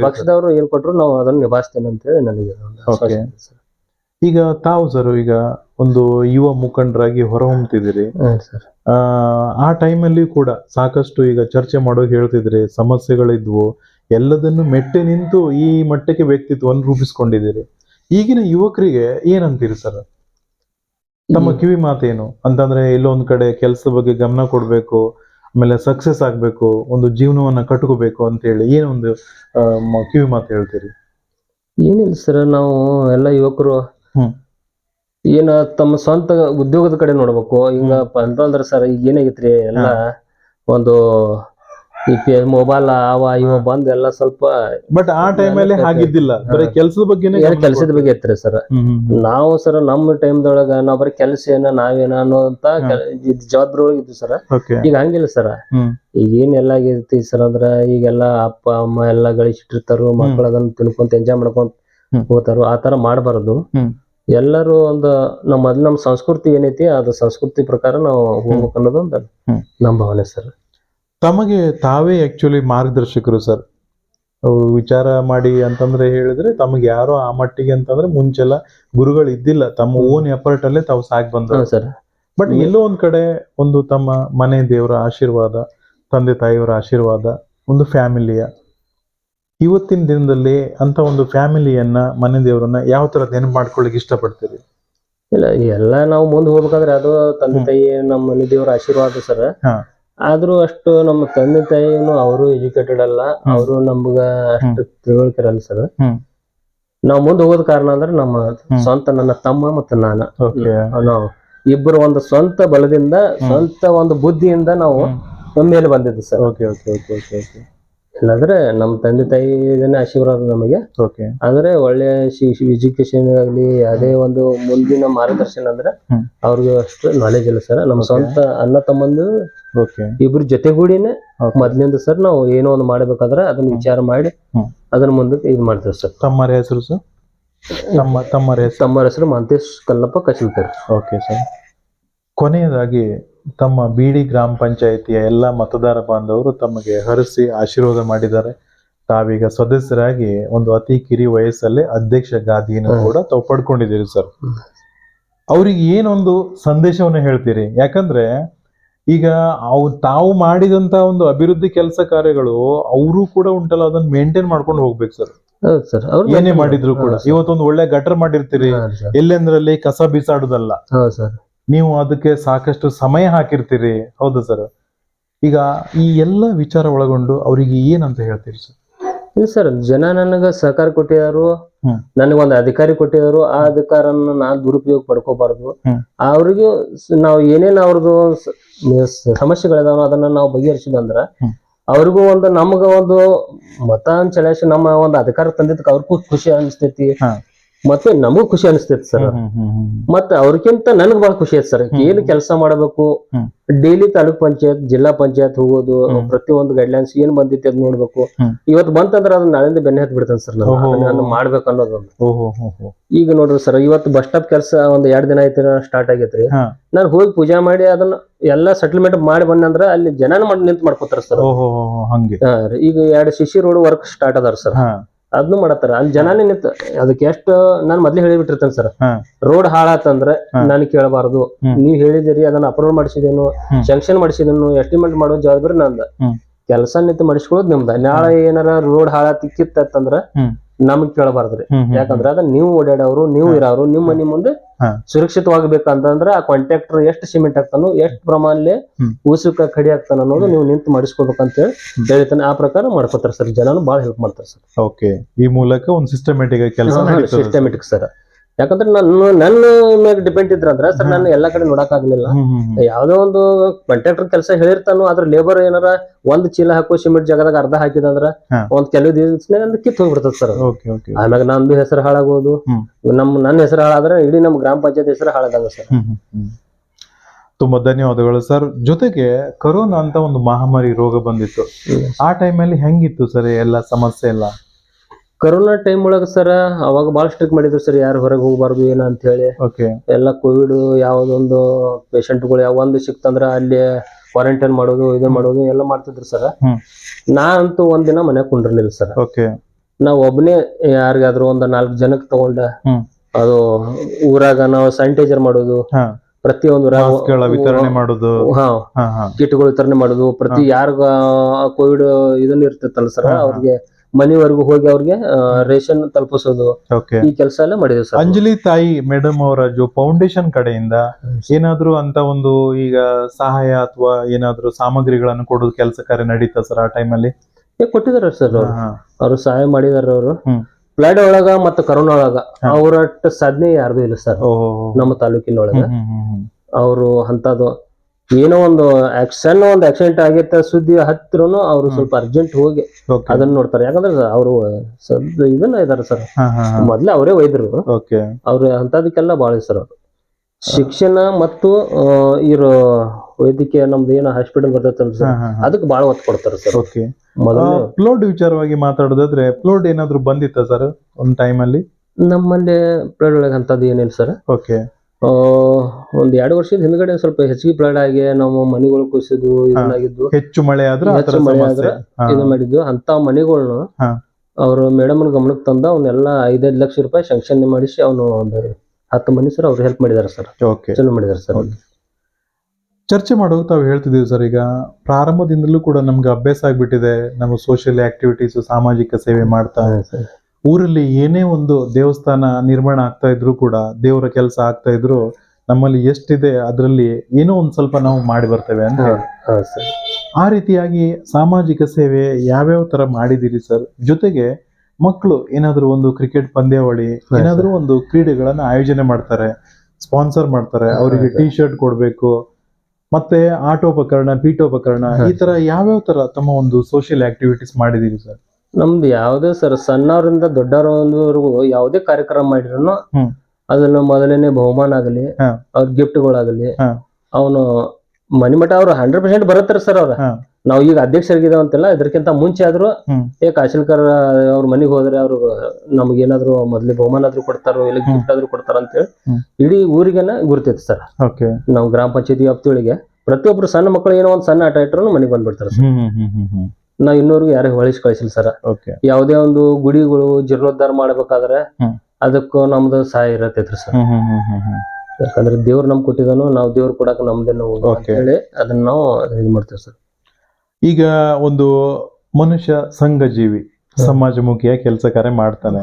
ಪಕ್ಷದವರು ಏನ್ ಕೊಟ್ಟರು ನಾವು ಅದನ್ನ ನಿಭಾಯಿಸ್ತೇನೆ ಅಂತ ಹೇಳಿ ನನಗೆ. ಈಗ ತಾವು ಸರ್ ಈಗ ಒಂದು ಯುವ ಮುಖಂಡರಾಗಿ ಹೊರಹೊಮ್ಮತಿದ್ದೀರಿ ಹೊಮ್ತಿದಿರಿ ಸರ್. ಆ, ಆ ಟೈಮಲ್ಲಿ ಕೂಡ ಸಾಕಷ್ಟು ಈಗ ಚರ್ಚೆ ಮಾಡೋ ಹೇಳ್ತಿದ್ರಿ ಸಮಸ್ಯೆಗಳಿದ್ವು. ಎಲ್ಲದನ್ನು ಮೆಟ್ಟಿ ನಿಂತು ಈ ಮಟ್ಟಕ್ಕೆ ವ್ಯಕ್ತಿತ್ವವನ್ನು ರೂಪಿಸ್ಕೊಂಡಿದ್ದೀರಿ. ಈಗಿನ ಯುವಕರಿಗೆ ಏನಂತೀರಿ ಸರ್? ತಮ್ಮ ಕಿವಿ ಮಾತೇನು? ಅಂತಂದ್ರೆ ಎಲ್ಲೊಂದ್ ಕಡೆ ಕೆಲಸದ ಬಗ್ಗೆ ಗಮನ ಕೊಡ್ಬೇಕು ಆಮೇಲೆ ಸಕ್ಸಸ್ ಆಗ್ಬೇಕು ಒಂದು ಜೀವನವನ್ನ ಕಟ್ಕೋಬೇಕು ಅಂತ ಹೇಳಿ ಏನೊಂದು ಕಿವಿ ಮಾತು ಹೇಳ್ತೀರಿ? ಏನಿಲ್ಲ ಸರ್ ನಾವು ಎಲ್ಲ ಯುವಕರು. ಏನ ತಮ್ಮ ಸ್ವಂತ ಉದ್ಯೋಗದ ಕಡೆ ನೋಡ್ಬೇಕು. ಹಿಂಗ ಅಂತಂದ್ರೆ ಸರ್ ಈಗ ಏನಾಗೈತ್ರಿ? ಎಲ್ಲ ಒಂದು ಈ ಮೊಬೈಲ್ ಅವ ಇವ ಬಂದ್ ಎಲ್ಲ ಸ್ವಲ್ಪ ಬಟ್ ಆ ಟೈಮಲ್ಲಿ ಹಾಗಿದ್ದಿಲ್ಲ. ಬರೀ ಕೆಲಸದ ಬಗ್ಗೆನೇ ಗಮನ ಕೆಲಸದ ಬಗ್ಗೆ ಐತ್ರಿ ಸರ್. ನಾವು ಸರ್ ನಮ್ಮ ಟೈಮ್ದೊಳಗ ನಾವ್ ಬರೀ ಕೆಲಸ ಏನ ನಾವೇನ ಅನ್ನೋಂತ ಜವಾಬ್ದಾರಿ ಒಳಗೆ ಇದ್ವಿ ಸರ್. ಈಗ ಹಂಗಿಲ್ಲ ಸರ್. ಈಗ ಏನ್ ಎಲ್ಲ ಆಗೈತಿ ಸರ್ ಅಂದ್ರ ಈಗೆಲ್ಲ ಅಪ್ಪ ಅಮ್ಮ ಎಲ್ಲ ಗಳಿಸಿಟ್ಟಿರ್ತಾರು ಮಕ್ಕಳು ಅದನ್ನ ತಿನ್ಕೊಂತ ಎಂಜಾಯ್ ಮಾಡ್ಕೊಂತ. ಹೋಗ್ತಾರು ಆತರ ತರ ಮಾಡಬಾರದು. ಎಲ್ಲರೂ ಒಂದು ನಮ್ಮ ಮೊದ್ಲು ನಮ್ಮ ಸಂಸ್ಕೃತಿ ಏನೈತಿ ಅದು ಸಂಸ್ಕೃತಿ ಪ್ರಕಾರ ನಾವು ಹೋಗ್ಬೇಕು ನಮ್ ನಮ್ಮ ಭಾವನೆ ಸರ್. ತಮಗೆ ತಾವೇ ಆಕ್ಚುಲಿ ಮಾರ್ಗದರ್ಶಕರು ಸರ್ ವಿಚಾರ ಮಾಡಿ ಅಂತಂದ್ರೆ ಹೇಳಿದ್ರೆ ತಮಗೆ ಯಾರೋ ಆ ಮಟ್ಟಿಗೆ ಅಂತಂದ್ರೆ ಮುಂಚೆಲ್ಲ ಗುರುಗಳು ಇದ್ದಿಲ್ಲ. ತಮ್ಮ ಓನ್ ಎಫರ್ಟ್ ಅಲ್ಲೇ ತಾವು ಸಾಕ್ ಬಂದ ಸರ್ ಬಟ್ ಎಲ್ಲೋ ಒಂದ್ ಕಡೆ ಒಂದು ತಮ್ಮ ಮನೆ ದೇವರ ಆಶೀರ್ವಾದ ತಂದೆ ತಾಯಿಯವರ ಆಶೀರ್ವಾದ ಒಂದು ಫ್ಯಾಮಿಲಿಯ ಇವತ್ತಿನ ದಿನದಲ್ಲಿ ಅಂತ ಒಂದು ಫ್ಯಾಮಿಲಿಯನ್ನ ಮನೆ ದೇವರನ್ನ ಯಾವ ತರ ನೆನಪು ಮಾಡ್ಕೊಳ್ಳಿಕ್ಕೆ ಇಷ್ಟಪಡ್ತೀರಿ? ಇಲ್ಲ ಎಲ್ಲ ನಾವು ಮುಂದೆ ಹೋಗ್ಬೇಕಾದ್ರೆ ಅದು ತಂದೆ ತಾಯಿ ನಮ್ಮ ಮನೆ ದೇವರ ಆಶೀರ್ವಾದ ಸರ್ ಹಾ. ಆದ್ರೂ ಅಷ್ಟು ನಮ್ಮ ತಂದೆ ತಾಯಿನು ಅವರು ಎಜುಕೇಟೆಡ್ ಅಲ್ಲ. ಅವರು ನಮ್ಗ ಅಷ್ಟು ತಿಳುವಳಿಕೆ ಇರಲ್ಲ ಸರ್ ಹ್ಮ್. ನಾವು ಮುಂದೆ ಹೋಗೋದ್ ಕಾರಣ ಅಂದ್ರೆ ನಮ್ಮ. ಸ್ವಂತ ನನ್ನ ತಮ್ಮ ಮತ್ತು ನಾನು. ಓಕೆ ನಾವು ಇಬ್ಬರು ಒಂದು ಸ್ವಂತ ಬಲದಿಂದ ಸ್ವಂತ ಒಂದು ಬುದ್ಧಿಯಿಂದ ನಾವು ಮೇಲೆ ಬಂದಿದ್ದು sir okay okay okay okay okay ಇಲ್ಲಾಂದ್ರೆ ನಮ್ಮ ತಂದೆ ತಾಯಿ ಇದನ್ನ ಆಶೀರ್ವಾದ ನಮಗೆ. ಓಕೆ ಆದ್ರೆ ಒಳ್ಳೆ ಎಜುಕೇಶನ್ ಆಗಲಿ ಅದೇ ಒಂದು ಮುಂದಿನ ಮಾರ್ಗದರ್ಶನ ಅಂದ್ರೆ ಅವ್ರಿಗೂ ಅಷ್ಟು ನಾಲೆಜ್ ಇಲ್ಲ ಸರ್ ನಮ್ಮ. ಸ್ವಂತ ಅಣ್ಣ ತಮ್ಮಂದು ಇಬ್ರು ಜೊತೆಗೂಡಿನೇ. ಮೊದ್ಲಿಂದ ಸರ್ ನಾವು ಏನೋ ಒಂದು ಮಾಡ್ಬೇಕಾದ್ರೆ ಅದನ್ನ ವಿಚಾರ ಮಾಡಿ. ಅದನ್ನ ಮುಂದಕ್ಕೆ ಇದು ಮಾಡ್ತೇವೆ ಸರ್. ತಮ್ಮರ ಹೆಸರು ಸರ್? ತಮ್ಮ ತಮ್ಮರ ಹೆಸರು? ತಮ್ಮರ ಹೆಸರು ಮಹಂತೇಶ್ ಕಲ್ಲಪ್ಪ ಕಶಿಲ್ಕರ್ ಓಕೆ ಸರ್ ಕೊನೆಯದಾಗಿ ತಮ್ಮ ಬಿಡಿ ಗ್ರಾಮ ಪಂಚಾಯಿತಿಯ ಎಲ್ಲ ಮತದಾರ ಬಾಂಧವರು ತಮಗೆ ಹರಿಸಿ ಆಶೀರ್ವಾದ ಮಾಡಿದ್ದಾರೆ. ತಾವೀಗ ಸದಸ್ಯರಾಗಿ ಒಂದು ಅತಿ ಕಿರಿ ವಯಸ್ಸಲ್ಲೇ ಅಧ್ಯಕ್ಷ ಗಾದಿಯನ್ನು ಕೂಡ ತಾವು ಪಡ್ಕೊಂಡಿದ್ದೀರಿ ಸರ್. ಅವ್ರಿಗೆ ಏನೊಂದು ಸಂದೇಶವನ್ನು ಹೇಳ್ತೀರಿ? ಯಾಕಂದ್ರೆ ಈಗ ಅವ್ ತಾವು ಮಾಡಿದಂತ ಒಂದು ಅಭಿವೃದ್ಧಿ ಕೆಲಸ ಕಾರ್ಯಗಳು ಅವರು ಕೂಡ ಉಂಟಲ್ಲ ಅದನ್ನ ಮೇಂಟೈನ್ ಮಾಡ್ಕೊಂಡು ಹೋಗ್ಬೇಕು ಸರ್. ಹೌದು ಸರ್ ಅವ್ರು ಏನೇ ಮಾಡಿದ್ರು ಕೂಡ. ಇವತ್ತೊಂದು ಒಳ್ಳೆ ಗಟರ್ ಮಾಡಿರ್ತೀರಿ ಎಲ್ಲೆಂದ್ರಲ್ಲಿ ಕಸ ಬೀಸಾಡುದಲ್ಲ. ಹೌದು ಸರ್. ನೀವು ಅದಕ್ಕೆ ಸಾಕಷ್ಟು ಸಮಯ ಹಾಕಿರ್ತೀರಿ. ಹೌದು ಸರ್. ಈಗ ಈ ಎಲ್ಲ ವಿಚಾರ ಒಳಗೊಂಡು ಅವರಿಗೆ ಏನಂತ ಹೇಳ್ತೀರಿ ಸರ್? ಇಲ್ಲ ಸರ್ ಜನ ನನಗ ಸಹಕಾರ ಕೊಟ್ಟಿದಾರು ಹ್ಮ್. ನನಗೊಂದು ಅಧಿಕಾರಿ ಕೊಟ್ಟಿದ್ರು ಆ ಅಧಿಕಾರನ ನಾನ್ ದುರುಪಯೋಗ ಪಡ್ಕೋಬಾರ್ದು. ಅವ್ರಿಗೆ ನಾವು ಏನೇನ್ ಅವ್ರದ್ದು ಸಮಸ್ಯೆಗಳಿದಾವ ಅದನ್ನ ನಾವು ಬಗೆಹರಿಸಿದಂದ್ರ ಅಂದ್ರ ಅವ್ರಿಗೂ ಒಂದು ನಮ್ಗ ಒಂದು ಮತ ಚಲಾಯಿಸಿ ನಮ್ಮ ಒಂದು ಅಧಿಕಾರ ತಂದಿದ್ದಕ್ಕೆ ಅವ್ರಿಗೂ ಖುಷಿ ಅನಿಸ್ತೈತಿ. ಮತ್ತೆ ನಮಗೂ ಖುಷಿ ಅನಿಸ್ತೈತಿ ಸರ್. ಮತ್ತೆ ಅವ್ರಿಗಿಂತ ನನಗ್ ಬಹಳ ಖುಷಿ ಐತಿ ಸರ್. ಏನ್ ಕೆಲಸ ಮಾಡಬೇಕು. ಡೈಲಿ ತಾಲೂಕ್ ಪಂಚಾಯತ್ ಜಿಲ್ಲಾ ಪಂಚಾಯತ್ ಹೋಗೋದು. ಪ್ರತಿಯೊಂದು ಗೈಡ್ಲೈನ್ಸ್ ಏನ್ ಬಂದಿತ್ತು ಅದ್ ನೋಡ್ಬೇಕು. ಇವತ್ ಬಂತಂದ್ರ ಅದನ್ನ ನಾಳೆಯಿಂದ ಬೆನ್ನ ಹತ್ ಬಿಡ್ತಾನೆ ಸರ್ ನಾನು. ಮಾಡ್ಬೇಕು ಅನ್ನೋದೊಂದು. ಈಗ ನೋಡ್ರಿ ಸರ್ ಇವತ್ತು ಬಸ್ ಸ್ಟಾಪ್ ಕೆಲಸ ಒಂದ್ ಎರಡ್ ದಿನ ಐತಿ ಸ್ಟಾರ್ಟ್ ಆಗೈತ್ರಿ. ನಾನು ಹೋಗಿ ಪೂಜಾ ಮಾಡಿ ಅದನ್ನ ಎಲ್ಲಾ ಸೆಟಲ್ಮೆಂಟ್ ಮಾಡಿ ಬಂದಂದ್ರ ಅಲ್ಲಿ ಜನನ ಮಾಡಿ ನಿಂತ್ ಮಾಡ್ಕೋತಾರ ಸರ್. ಈಗ ಎರಡು ಶಿಶಿ ರೋಡ್ ವರ್ಕ್ ಸ್ಟಾರ್ಟ್ ಅದಾರ ಸರ್. ಅದನ್ನು ಮಾಡತ್ತಾರ ಅಲ್ಲಿ ಜನನೇ ನಿಂತ ಅದಕ್ಕೆ ಎಷ್ಟು ನಾನ್ ಮೊದ್ಲೇ ಹೇಳಿಬಿಟ್ಟಿರ್ತೇನೆ ಸರ್ ಹಾ. ರೋಡ್ ಹಾಳಾತಂದ್ರೆ. ನಾನು ಕೇಳಬಾರದು. ನೀವ್ ಹೇಳಿದಿರಿ ಅದನ್ನ ಅಪ್ರೂವ್ ಮಾಡಿಸಿದೇನು ಸಂಕ್ಷನ್ ಶಾಂಕ್ಷನ್ ಮಾಡಿಸಿದೇನು ಎಸ್ಟಿಮೇಟ್ ಮಾಡೋ ಜವಾಬ್ದಾರಿ ನಂದ. ಕೆಲಸ ನಿಂತು ಮಾಡಿಸ್ಕೊಳ್ಳೋದು ನಿಮ್ದ ನಾಳೆ ಏನಾರ ರೋಡ್ ಹಾಳಾತಿಕ್ಕಿತ್ತಂದ್ರ ಹ್ಮ್. ನಮಗ್ ಕೇಳಬಾರ್ದ್ರಿ. ಯಾಕಂದ್ರೆ ಅದ ನೀವು ಓಡಾಡೋರು ನೀವು. ಇರೋರು ನಿಮ್ಮ ಮನಿ ಮುಂದೆ ಸುರಕ್ಷಿತವಾಗಬೇಕು ಅಂತಂದ್ರೆ ಆ ಕಾಂಟ್ರಾಕ್ಟರ್ ಎಷ್ಟು ಸಿಮೆಂಟ್ ಹಾಕ್ತಾನೋ ಎಷ್ಟು ಪ್ರಮಾಣಲ್ಲಿ. ಉಸುಕ ಕಡಿ ಹಾಕ್ತಾನ ಅನ್ನೋದು ನೀವು ನಿಂತು ಮಾಡಿಸ್ಕೋಬೇಕಂತ ಹೇಳಿ. ಹೇಳ್ತಾನೆ ಆ ಪ್ರಕಾರ ಮಾಡ್ಕೋತಾರ ಸರ್. ಜನನು ಬಹಳ ಹೆಲ್ಪ್ ಮಾಡ್ತಾರೆ ಸರ್. ಓಕೆ ಈ ಮೂಲಕ ಒಂದು ಸಿಸ್ಟಮೆಟಿಕ್ ಕೆಲಸ ಸಿಸ್ಟಮ್ಯಾಟಿಕ್ ಸಿಸ್ಟಮೆಟಿಕ್ ಸರ್. ಯಾಕಂದ್ರೆ ನನ್ನ ನನ್ನ ಮೇಲೆ ಡಿಪೆಂಡ್ ಇದ್ರಂದ್ರ ಸರ್ ನಾನು ಎಲ್ಲಾ ಕಡೆ ನೋಡಕ್ ಆಗ್ಲಿಲ್ಲ. ಯಾವ್ದೋ ಒಂದು ಕಾಂಟ್ರಾಕ್ಟರ್ ಕೆಲಸ ಹೇಳಿರ್ತಾನೋ ಅದ್ರ ಲೇಬರ್ ಏನಾರ ಒಂದ್ ಚೀಲ ಹಾಕೋ ಸಿಮೆಂಟ್ ಜಾಗದಾಗ ಅರ್ಧ ಹಾಕಿದಂದ್ರ. ಒಂದ್ ಕೆಲವು ದಿವಸ ಕಿತ್ ಹೋಗ್ಬಿಡ್ತದ ಸರ್. ಓಕೆ ಓಕೆ ಆಮ್ಯಾಗ ನಂದು ಹೆಸರು ಹಾಳಾಗೋದು. ನಮ್ ನನ್ನ ಹೆಸರು ಹಾಳಾದ್ರೆ ಇಡೀ ನಮ್ ಗ್ರಾಮ ಪಂಚಾಯತ್ ಹೆಸರು ಹಾಳಾದಂಗ ಸರ್. ತುಂಬಾ ಧನ್ಯವಾದಗಳು ಸರ್. ಜೊತೆಗೆ ಕರೋನಾ ಅಂತ ಒಂದು ಮಹಾಮಾರಿ ರೋಗ ಬಂದಿತ್ತು. ಆ ಟೈಮಲ್ಲಿ ಹೆಂಗಿತ್ತು ಸರ್ ಎಲ್ಲ ಸಮಸ್ಯೆ ಎಲ್ಲ? ಕರೋನಾ ಟೈಮ್ ಒಳಗ ಸರ್ ಅವಾಗ ಬಾಳ ಸ್ಟ್ರಿಕ್ಟ್ ಮಾಡಿದ್ರು ಸರ್ ಯಾರು ಹೊರಗೆ ಹೋಗ್ಬಾರ್ದು ಏನ ಅಂತ ಹೇಳಿ. ಓಕೆ ಎಲ್ಲ ಕೋವಿಡ್ ಯಾವ್ದೊಂದು ಪೇಷಂಟ್ಗಳು ಯಾವ ಒಂದು ಸಿಕ್ತಂದ್ರ ಅಲ್ಲಿ ಕ್ವಾರಂಟೈನ್ ಮಾಡೋದು ಇದು ಮಾಡೋದು ಎಲ್ಲ ಮಾಡ್ತಿದ್ರು ಸರ್. ನಾ ಅಂತೂ ಒಂದಿನ ಮನೆ ಕುಂಡ್ರಲಿಲ್ಲ ಸರ್ ಓಕೆ ನಾವ್ ಒಬ್ಬನೇ ಯಾರಿಗಾದ್ರೂ ಒಂದ್ ನಾಲ್ಕು ಜನಕ್ಕೆ ತಗೊಂಡ ಅದು ಊರಾಗ ನಾವು ಸ್ಯಾನಿಟೈಸರ್ ಮಾಡೋದು ಪ್ರತಿಯೊಂದು ವಿತರಣೆ ಮಾಡೋದು. ಕಿಟ್ಗಳು ವಿತರಣೆ ಮಾಡೋದು ಪ್ರತಿ ಯಾರಿಗ ಕೋವಿಡ್ ಇದನ್ನ ಇರ್ತೈತಲ್ಲ ಸರ್. ಅವ್ರಿಗೆ ಮನೆವರೆಗೂ ಹೋಗಿ ಅವ್ರಿಗೆ ರೇಷನ್ ತಲುಪಿಸೋದು ಈ ಕೆಲಸ ಎಲ್ಲ ಮಾಡಿದ್ರು ಸರ್. ಅಂಜಲಿ ತಾಯಿ ಮೇಡಮ್ ಅವರ ಜೋ ಫೌಂಡೇಶನ್ ಕಡೆಯಿಂದ ಏನಾದ್ರೂ ಅಂತ ಒಂದು ಈಗ ಸಹಾಯ ಅಥವಾ ಏನಾದ್ರೂ ಸಾಮಗ್ರಿಗಳನ್ನು ಕೊಡೋದು ಕೆಲಸ ಕಾರ್ಯ ನಡೀತಾ ಸರ್ ಆ ಟೈಮಲ್ಲಿ ಕೊಟ್ಟಿದಾರ ಕೊಟ್ಟಿದಾರೆ ಸರ್ ಅವ್ರು. ಅವ್ರು ಸಹಾಯ ಮಾಡಿದಾರ ಅವರು. ಫ್ಲಡ್ ಒಳಗ ಮತ್ತು ಕರೋನಾ ಒಳಗ ಅವರಟ್ಟ ಸಾಧನೆ ಯಾರ್ದು ಇಲ್ಲ ಸರ್. ನಮ್ಮ ತಾಲೂಕಿನೊಳಗ. ಅವರು ಅಂತದು ಏನೋ ಒಂದು ಸಣ್ಣ ಒಂದು ಆಕ್ಸಿಡೆಂಟ್ ಆಗೈತೆ ಸುದ್ದಿ ಹತ್ತಿರನು ಅವರು ಸ್ವಲ್ಪ ಅರ್ಜೆಂಟ್ ಹೋಗಿ ಅದನ್ನ ನೋಡ್ತಾರೆ. ಯಾಕಂದ್ರೆ ಅವರು ಸದ್ ಇದನ್ನ ಇದಾರೆ ಸರ್. ಮೊದ್ಲೇ ಅವರೇ ವೈದ್ಯರು. ಅವ್ರ ಅವ್ರು ಅಂತದಕ್ಕೆಲ್ಲ ಬಾಳ ಸರ್ ಅವರು. ಶಿಕ್ಷಣ ಮತ್ತು ಇರೋ ವೈದ್ಯಕೀಯ ನಮ್ದು ಏನೋ ಹಾಸ್ಪಿಟಲ್ ಬರ್ತೈತಲ್ಲ ಸರ್ ಅದಕ್ಕೆ ಬಾಳ ಒತ್ತು ಕೊಡ್ತಾರೆ ಸರ್. ಫ್ಲೋಡ್ ವಿಚಾರವಾಗಿ ಮಾತಾಡೋದಾದ್ರೆ ಫ್ಲೋಡ್ ಏನಾದ್ರು ಬಂದಿತ್ತ ಸರ್ ಒಂದ್ ಟೈಮ್ ಅಲ್ಲಿ? ನಮ್ಮಲ್ಲಿ ಪ್ಲೇಡ್ ಒಳಗೆ ಅಂತದ್ದು ಏನಿಲ್ಲ ಸರ್. ಓಕೆ ಒಂದ್ ಎರಡು ವರ್ಷದ ಹಿಂದ್ಗಡೆ ಸ್ವಲ್ಪ ಹೆಚ್ಚಿಗೆ ಫ್ಲಡ್ ಆಗಿ ನಾವು ಮನೆಗಳು ಕುಸಿದು ಇದನ್ನಾಗಿದ್ದು ಹೆಚ್ಚು ಮಳೆ ಆದ್ರೆ ಆ ತರ ಹೆಚ್ಚು ಮಳೆ ಸಮಸ್ಯೆ. ಆದ್ರೆ ಹಾ. ಇದು ಮಾಡಿದ್ದು. ಅಂತ ಮನೆಗಳ್ನು ಹಾ. ಅವರು ಮೇಡಮ್ ಗಮನಕ್ಕೆ ತಂದ ಅವನ್ನೆಲ್ಲ ಐದೈದು ಲಕ್ಷ ರೂಪಾಯಿ ಶಂಕ್ಷನ್ ಮಾಡಿಸಿ ಅವನು ಒಂದು ಹತ್ತು ಮನಿ ಸರ್ ಅವ್ರು ಹೆಲ್ಪ್ ಮಾಡಿದಾರೆ ಸರ್. ಓಕೆ. ಚಲೋ ಮಾಡಿದಾರೆ ಸರ್. Okay. ಚರ್ಚೆ ಮಾಡುವಾಗ ತಾವು ಹೇಳ್ತಿದ್ದೀವಿ ಸರ್ ಈಗ ಪ್ರಾರಂಭದಿಂದಲೂ ಕೂಡ ನಮ್ಗೆ ಅಭ್ಯಾಸ ಆಗ್ಬಿಟ್ಟಿದೆ. ನಮ್ಮ ಸೋಷಿಯಲ್ ಆಕ್ಟಿವಿಟೀಸ್ ಸಾಮಾಜಿಕ ಸೇವೆ ಮಾಡ್ತಾ ಊರಲ್ಲಿ ಏನೇ ಒಂದು ದೇವಸ್ಥಾನ ನಿರ್ಮಾಣ ಆಗ್ತಾ ಇದ್ರು ಕೂಡ ದೇವರ ಕೆಲಸ ಆಗ್ತಾ ಇದ್ರು ನಮ್ಮಲ್ಲಿ ಎಷ್ಟಿದೆ ಅದರಲ್ಲಿ ಏನೋ ಒಂದು ಸ್ವಲ್ಪ ನಾವು ಮಾಡಿ ಬರ್ತೇವೆ ಅಂತ ಆ ರೀತಿಯಾಗಿ ಸಾಮಾಜಿಕ ಸೇವೆ ಯಾವ್ಯಾವ ತರ ಮಾಡಿದಿರಿ ಸರ್? ಜೊತೆಗೆ ಮಕ್ಕಳು ಏನಾದ್ರು ಒಂದು ಕ್ರಿಕೆಟ್ ಪಂದ್ಯಾವಳಿ ಏನಾದರೂ ಒಂದು ಕ್ರೀಡೆಗಳನ್ನ ಆಯೋಜನೆ ಮಾಡ್ತಾರೆ ಸ್ಪಾನ್ಸರ್ ಮಾಡ್ತಾರೆ ಅವರಿಗೆ. ಟಿ ಶರ್ಟ್ ಕೊಡ್ಬೇಕು ಮತ್ತೆ ಆಟೋಪಕರಣ ಪೀಠೋಪಕರಣ ಈ ತರ ಯಾವ್ಯಾವ ತರ ತಮ್ಮ ಒಂದು ಸೋಷಿಯಲ್ ಆಕ್ಟಿವಿಟೀಸ್ ಮಾಡಿದೀರಿ ಸರ್? ನಮ್ದು ಯಾವುದೇ ಸರ್ ಸಣ್ಣವರಿಂದ ದೊಡ್ಡವರವರೆಗೂ ಯಾವುದೇ ಕಾರ್ಯಕ್ರಮ ಮಾಡಿದ್ರು ಅದನ್ನ ಮೊದಲನೇ ಬಹುಮಾನ ಆಗಲಿ. ಅವ್ರ ಗಿಫ್ಟ್ಗಳಾಗಲಿ. ಅವನು ಮನಿ ಮಠ ಅವ್ರು ಹಂಡ್ರೆಡ್ ಪರ್ಸೆಂಟ್ ಬರತ್ತಾರ ಸರ್ ಅವ್ರ. ನಾವು ಈಗ ಅಧ್ಯಕ್ಷರಾಗಿದ್ದಾವ ಅಂತೆಲ್ಲ ಇದಕ್ಕಿಂತ ಮುಂಚೆ ಆದ್ರೂ. ಏ ಕಾಶಿಲ್ಕರ್ ಅವ್ರ ಮನೆಗೆ ಹೋದ್ರೆ ಅವ್ರು ನಮ್ಗೆ ಏನಾದ್ರು ಮೊದ್ಲೇ ಬಹುಮಾನ ಆದ್ರೂ ಕೊಡ್ತಾರೋ ಇಲ್ಲ ಗಿಫ್ಟ್ ಆದ್ರೂ ಕೊಡ್ತಾರ ಅಂತೇಳಿ. ಇಡೀ ಊರಿಗೆನ ಗುರ್ತೈತಿ ಸರ್ ನಾವು ಗ್ರಾಮ ಪಂಚಾಯತಿ ವ್ಯಾಪ್ತಿಯೊಳಗೆ ಪ್ರತಿಯೊಬ್ರು ಸಣ್ಣ ಮಕ್ಕಳು ಏನೋ ಒಂದ್ ಸಣ್ಣ ಆಟ ಇಟ್ಟರು ಮನೆಗೆ ಬಂದ್ಬಿಡ್ತಾರೆ ಸರ್ ಇನ್ನೋರ್ಗು ಯಾರು ನಾವ್ ಇನ್ನೂರ್ಗು ಯಾರಿಗೂ ಹೊಳಿಸಿ ಕಳಿಸಿಲ್ಲ ಸರ್. ಓಕೆ ಯಾವುದೇ ಒಂದು ಗುಡಿಗಳು ಜೀರ್ಣೋದ್ಧಾರ ಮಾಡ್ಬೇಕಾದ್ರೆ ಹ್ಮ್. ಅದಕ್ಕೂ ನಮ್ದು ಸಹಾಯ ಇರತೈತ್ರಿ ಸರ್. ಹ್ಮ್ ಹ್ಮ್ ಹ್ಮ್ ಹ್ಮ್ ಹ್ಮ್. ಯಾಕಂದ್ರೆ ದೇವ್ರು ನಮ್ ಕೊಟ್ಟಿದನು ನಾವು ದೇವ್ರು ಕೊಡಾಕ ನಮ್ದೇನು ಅಂತ Okay. ಹೇಳಿ ಅದನ್ನ ನಾವು ಇದು ಮಾಡ್ತೇವೆ ಸರ್. ಈಗ ಒಂದು ಮನುಷ್ಯ ಸಂಘಜೀವಿ. ಸಮಾಜಮುಖಿಯಾಗಿ ಕೆಲಸ ಕಾರ್ಯ ಮಾಡ್ತಾನೆ.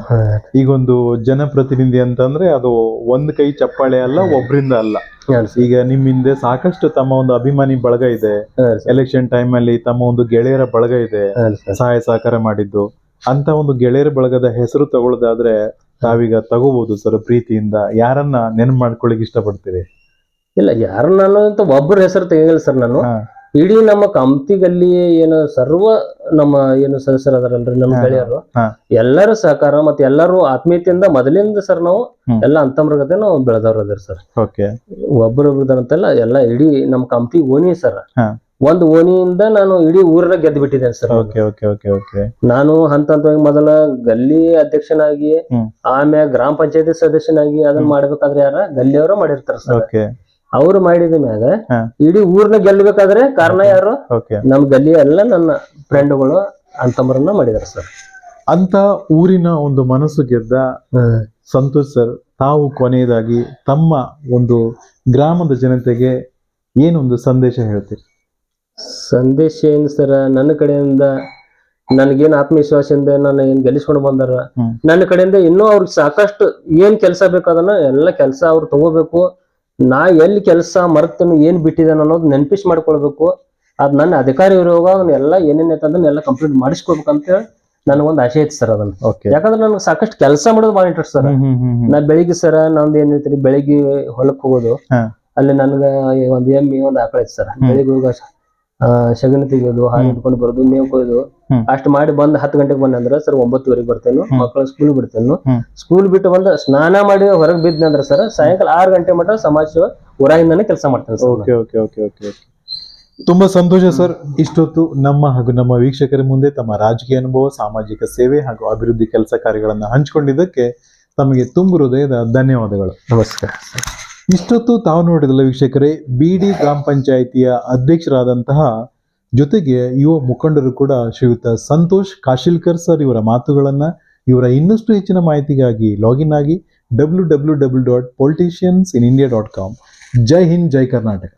ಈಗೊಂದು ಜನಪ್ರತಿನಿಧಿ ಅಂತಂದ್ರೆ ಅದು ಒಂದ್ ಕೈ ಚಪ್ಪಾಳೆ ಅಲ್ಲ ಒಬ್ರಿಂದ ಅಲ್ಲ. ಈಗ ನಿಮ್ ಹಿಂದೆ ಸಾಕಷ್ಟು ತಮ್ಮ ಒಂದು ಅಭಿಮಾನಿ ಬಳಗ ಇದೆ. ಎಲೆಕ್ಷನ್ ಟೈಮ್ ಅಲ್ಲಿ ತಮ್ಮ ಒಂದು ಗೆಳೆಯರ ಬಳಗ ಇದೆ. ಸಹಾಯ ಸಹಕಾರ ಮಾಡಿದ್ದು. ಅಂತ ಒಂದು ಗೆಳೆಯರ ಬಳಗದ ಹೆಸರು ತಗೊಳ್ಳೋದಾದ್ರೆ ತಾವೀಗ ತಗೋಬಹುದು ಸರ್ ಪ್ರೀತಿಯಿಂದ. ಯಾರನ್ನ ನೆನಪು ಮಾಡ್ಕೊಳ್ಳಿಕ್ ಇಷ್ಟಪಡ್ತೀರಿ? ಇಲ್ಲ ಯಾರನ್ನ ನಾನು ಅಂತ ಒಬ್ಬರ ಹೆಸರು ತೆಗಿಲ್ಲ ಸರ್ ನಾನು. ಇಡೀ ನಮ್ಮ ಕಮ್ತಿಗಲ್ಲಿ ಏನು ಸರ್ವ ನಮ್ಮ ಏನು ಸದಸ್ಯರು ಅದಾರಲ್ರಿ ನಮ್ಮ ಗೆಳೆಯರು ಎಲ್ಲರ ಸಹಕಾರ ಮತ್ತೆ ಎಲ್ಲರೂ ಆತ್ಮೀಯತೆಯಿಂದ ಮೊದಲಿಂದ ಸರ್ ನಾವು. ಎಲ್ಲ ಅಂತಮ್ರಗತೆ ನಾವು ಬೆಳೆದವ್ರು ಅದರ ಸರ್. ಓಕೆ. ಒಬ್ಬರೊಬ್ರದಂತೆಲ್ಲ ಎಲ್ಲ ಇಡೀ ನಮ್ಮ ಕಂಪ್ತಿ ಓನಿ ಸರ್. ಒಂದ್ ಓಣಿಯಿಂದ ನಾನು ಇಡೀ ಊರನ್ನ ಗೆದ್ದು ಬಿಟ್ಟಿದ್ದೇನೆ sir. Okay okay okay okay. ನಾನು ಹಂತ ಹಂತವಾಗಿ ಮೊದಲ ಗಲ್ಲಿ ಅಧ್ಯಕ್ಷನಾಗಿ. ಆಮ್ಯಾಗ ಗ್ರಾಮ ಪಂಚಾಯತಿ ಸದಸ್ಯನಾಗಿ ಅದನ್ನ ಮಾಡ್ಬೇಕಾದ್ರೆ ಯಾರ? ಗಲ್ಲಿಯವರು ಮಾಡಿರ್ತಾರ ಸರ್. ಓಕೆ. ಅವ್ರು ಮಾಡಿದ ಮ್ಯಾಗ. ಇಡೀ ಊರ್ನ ಗೆಲ್ಲಬೇಕಾದ್ರೆ ಕಾರಣ ಯಾರು? ನಮ್ ಗಲ್ಲಿ ಎಲ್ಲ ನನ್ನ ಫ್ರೆಂಡ್ಗಳು ಅಂತಂಬರನ್ನ ಮಾಡಿದಾರೆ ಸರ್. ಅಂತ ಊರಿನ ಒಂದು ಮನಸ್ಸು ಗೆದ್ದ ಸಂತೋಷ್ ಸರ್ ತಾವು ಕೊನೆಯದಾಗಿ ತಮ್ಮ ಒಂದು ಗ್ರಾಮದ ಜನತೆಗೆ ಏನೊಂದು ಸಂದೇಶ ಹೇಳ್ತೀರಿ? ಸಂದೇಶ ಏನ್ ಸರ್ ನನ್ನ ಕಡೆಯಿಂದ ನನಗೇನ್ ಆತ್ಮವಿಶ್ವಾಸದಿಂದ ನಾನು ಏನ್ ಗೆಲ್ಲಿಸ್ಕೊಂಡು ಬಂದಾರ? ನನ್ನ ಕಡೆಯಿಂದ ಇನ್ನೂ ಅವ್ರಿಗೆ ಸಾಕಷ್ಟು ಏನ್ ಕೆಲಸ ಬೇಕು ಅದನ್ನ ಎಲ್ಲ ಕೆಲಸ ಅವ್ರು ತಗೋಬೇಕು. ನಾ ಎಲ್ಲಿ ಕೆಲಸ ಮರ್ತನು ಏನ್ ಬಿಟ್ಟಿದ್ದಾನೆ ಅನ್ನೋದು ನೆನಪಿಸ್ ಮಾಡ್ಕೊಳ್ಬೇಕು. ಅದ್ ನನ್ನ ಅಧಿಕಾರಿ ಇರುವಾಗ ಎಲ್ಲ ಏನೇನ್ ಅದನ್ನೆಲ್ಲ ಕಂಪ್ಲೀಟ್ ಮಾಡಿಸ್ಕೊಳ್ಬೇಕಂತ ಹೇಳಿ ನನಗೊಂದು ಆಸೆ ಐತಿ ಸರ್ ಅದನ್ನ. ಯಾಕಂದ್ರೆ ನನಗೆ ಸಾಕಷ್ಟು ಕೆಲಸ ಮಾಡೋದು ಭಾಳ ಇಂಟ್ರೆಸ್ಟ್ ಸರ್. ನಾ ಬೆಳಿಗ್ಗೆ ಸರ ನಂದು ಏನ್ ಐತ್ರಿ ಬೆಳಿಗ್ಗೆ ಹೊಲಕ್ ಹೋಗೋದು. ಅಲ್ಲಿ ನನ್ಗ ಒಂದ್ ಎಮ್ಮಿ ಒಂದ್ ಆಕಳ ಐತಿ ಸರ್. ಬೆಳಿಗ್ಗೆ ಹೋಗ ಶಗಣಿ ತೆಗಿಯೋದು ಹಾಲು ಹಿಡ್ಕೊಂಡು ಇಟ್ಕೊಂಡು ಬರೋದು ಮೇವು ಕೊಯ್ದು ಅಷ್ಟ ಮಾಡಿ ಬಂದ್ ಹತ್ತು ಗಂಟೆಗೆ ಬಂದ್ ಅಂದ್ರೆ ಸರ್ ಒಂಬತ್ತುವರೆಗೆ ಬರ್ತೇನೆ ಮಕ್ಕಳು ಸ್ಕೂಲ್ ಬಿಡ್ತೇನೆ. ಸ್ಕೂಲ್ ಬಿಟ್ಟು ಬಂದ ಸ್ನಾನ ಮಾಡಿ ಹೊರಗೆ ಬಿದ್ದ ಅಂದ್ರೆ ಸರ್ ಸಾಯಂಕಾಲ ಆರು ಗಂಟೆ ಮಟ್ಟ ಸಮಾಜ ಸೇವಾ ಊರಾಗಿಂದಾನೆ ಕೆಲಸ ಮಾಡ್ತೇನೆ sir okay okay okay okay ತುಂಬಾ ಸಂತೋಷ ಸರ್. ಇಷ್ಟೊತ್ತು ನಮ್ಮ ಹಾಗೂ ನಮ್ಮ ವೀಕ್ಷಕರ ಮುಂದೆ ತಮ್ಮ ರಾಜಕೀಯ ಅನುಭವ ಸಾಮಾಜಿಕ ಸೇವೆ ಹಾಗೂ ಅಭಿವೃದ್ಧಿ ಕೆಲಸ ಕಾರ್ಯಗಳನ್ನು ಹಂಚಿಕೊಂಡಿದ್ದಕ್ಕೆ ತಮಗೆ ತುಂಬ ಹೃದಯದ ಧನ್ಯವಾದಗಳು. ನಮಸ್ಕಾರ ಇಷ್ಟೊತ್ತು ತಾವು ನೋಡಿದಲ್ಲ ವೀಕ್ಷಕರೇ, ಬಿಡಿ ಗ್ರಾಮ ಪಂಚಾಯಿತಿಯ ಅಧ್ಯಕ್ಷರಾದಂತಹ ಜೊತೆಗೆ ಯುವ ಮುಖಂಡರು ಕೂಡ ಶ್ರೀಯುತ ಸಂತೋಷ್ ಕಾಶಿಲ್ಕರ್ ಸರ್ ಇವರ ಮಾತುಗಳನ್ನ, ಇವರ ಇನ್ನಷ್ಟು ಹೆಚ್ಚಿನ ಮಾಹಿತಿಗಾಗಿ ಲಾಗಿನ್ ಆಗಿ W W W dot politicians in India dot com. ಜೈ ಹಿಂದ್, ಜೈ ಕರ್ನಾಟಕ.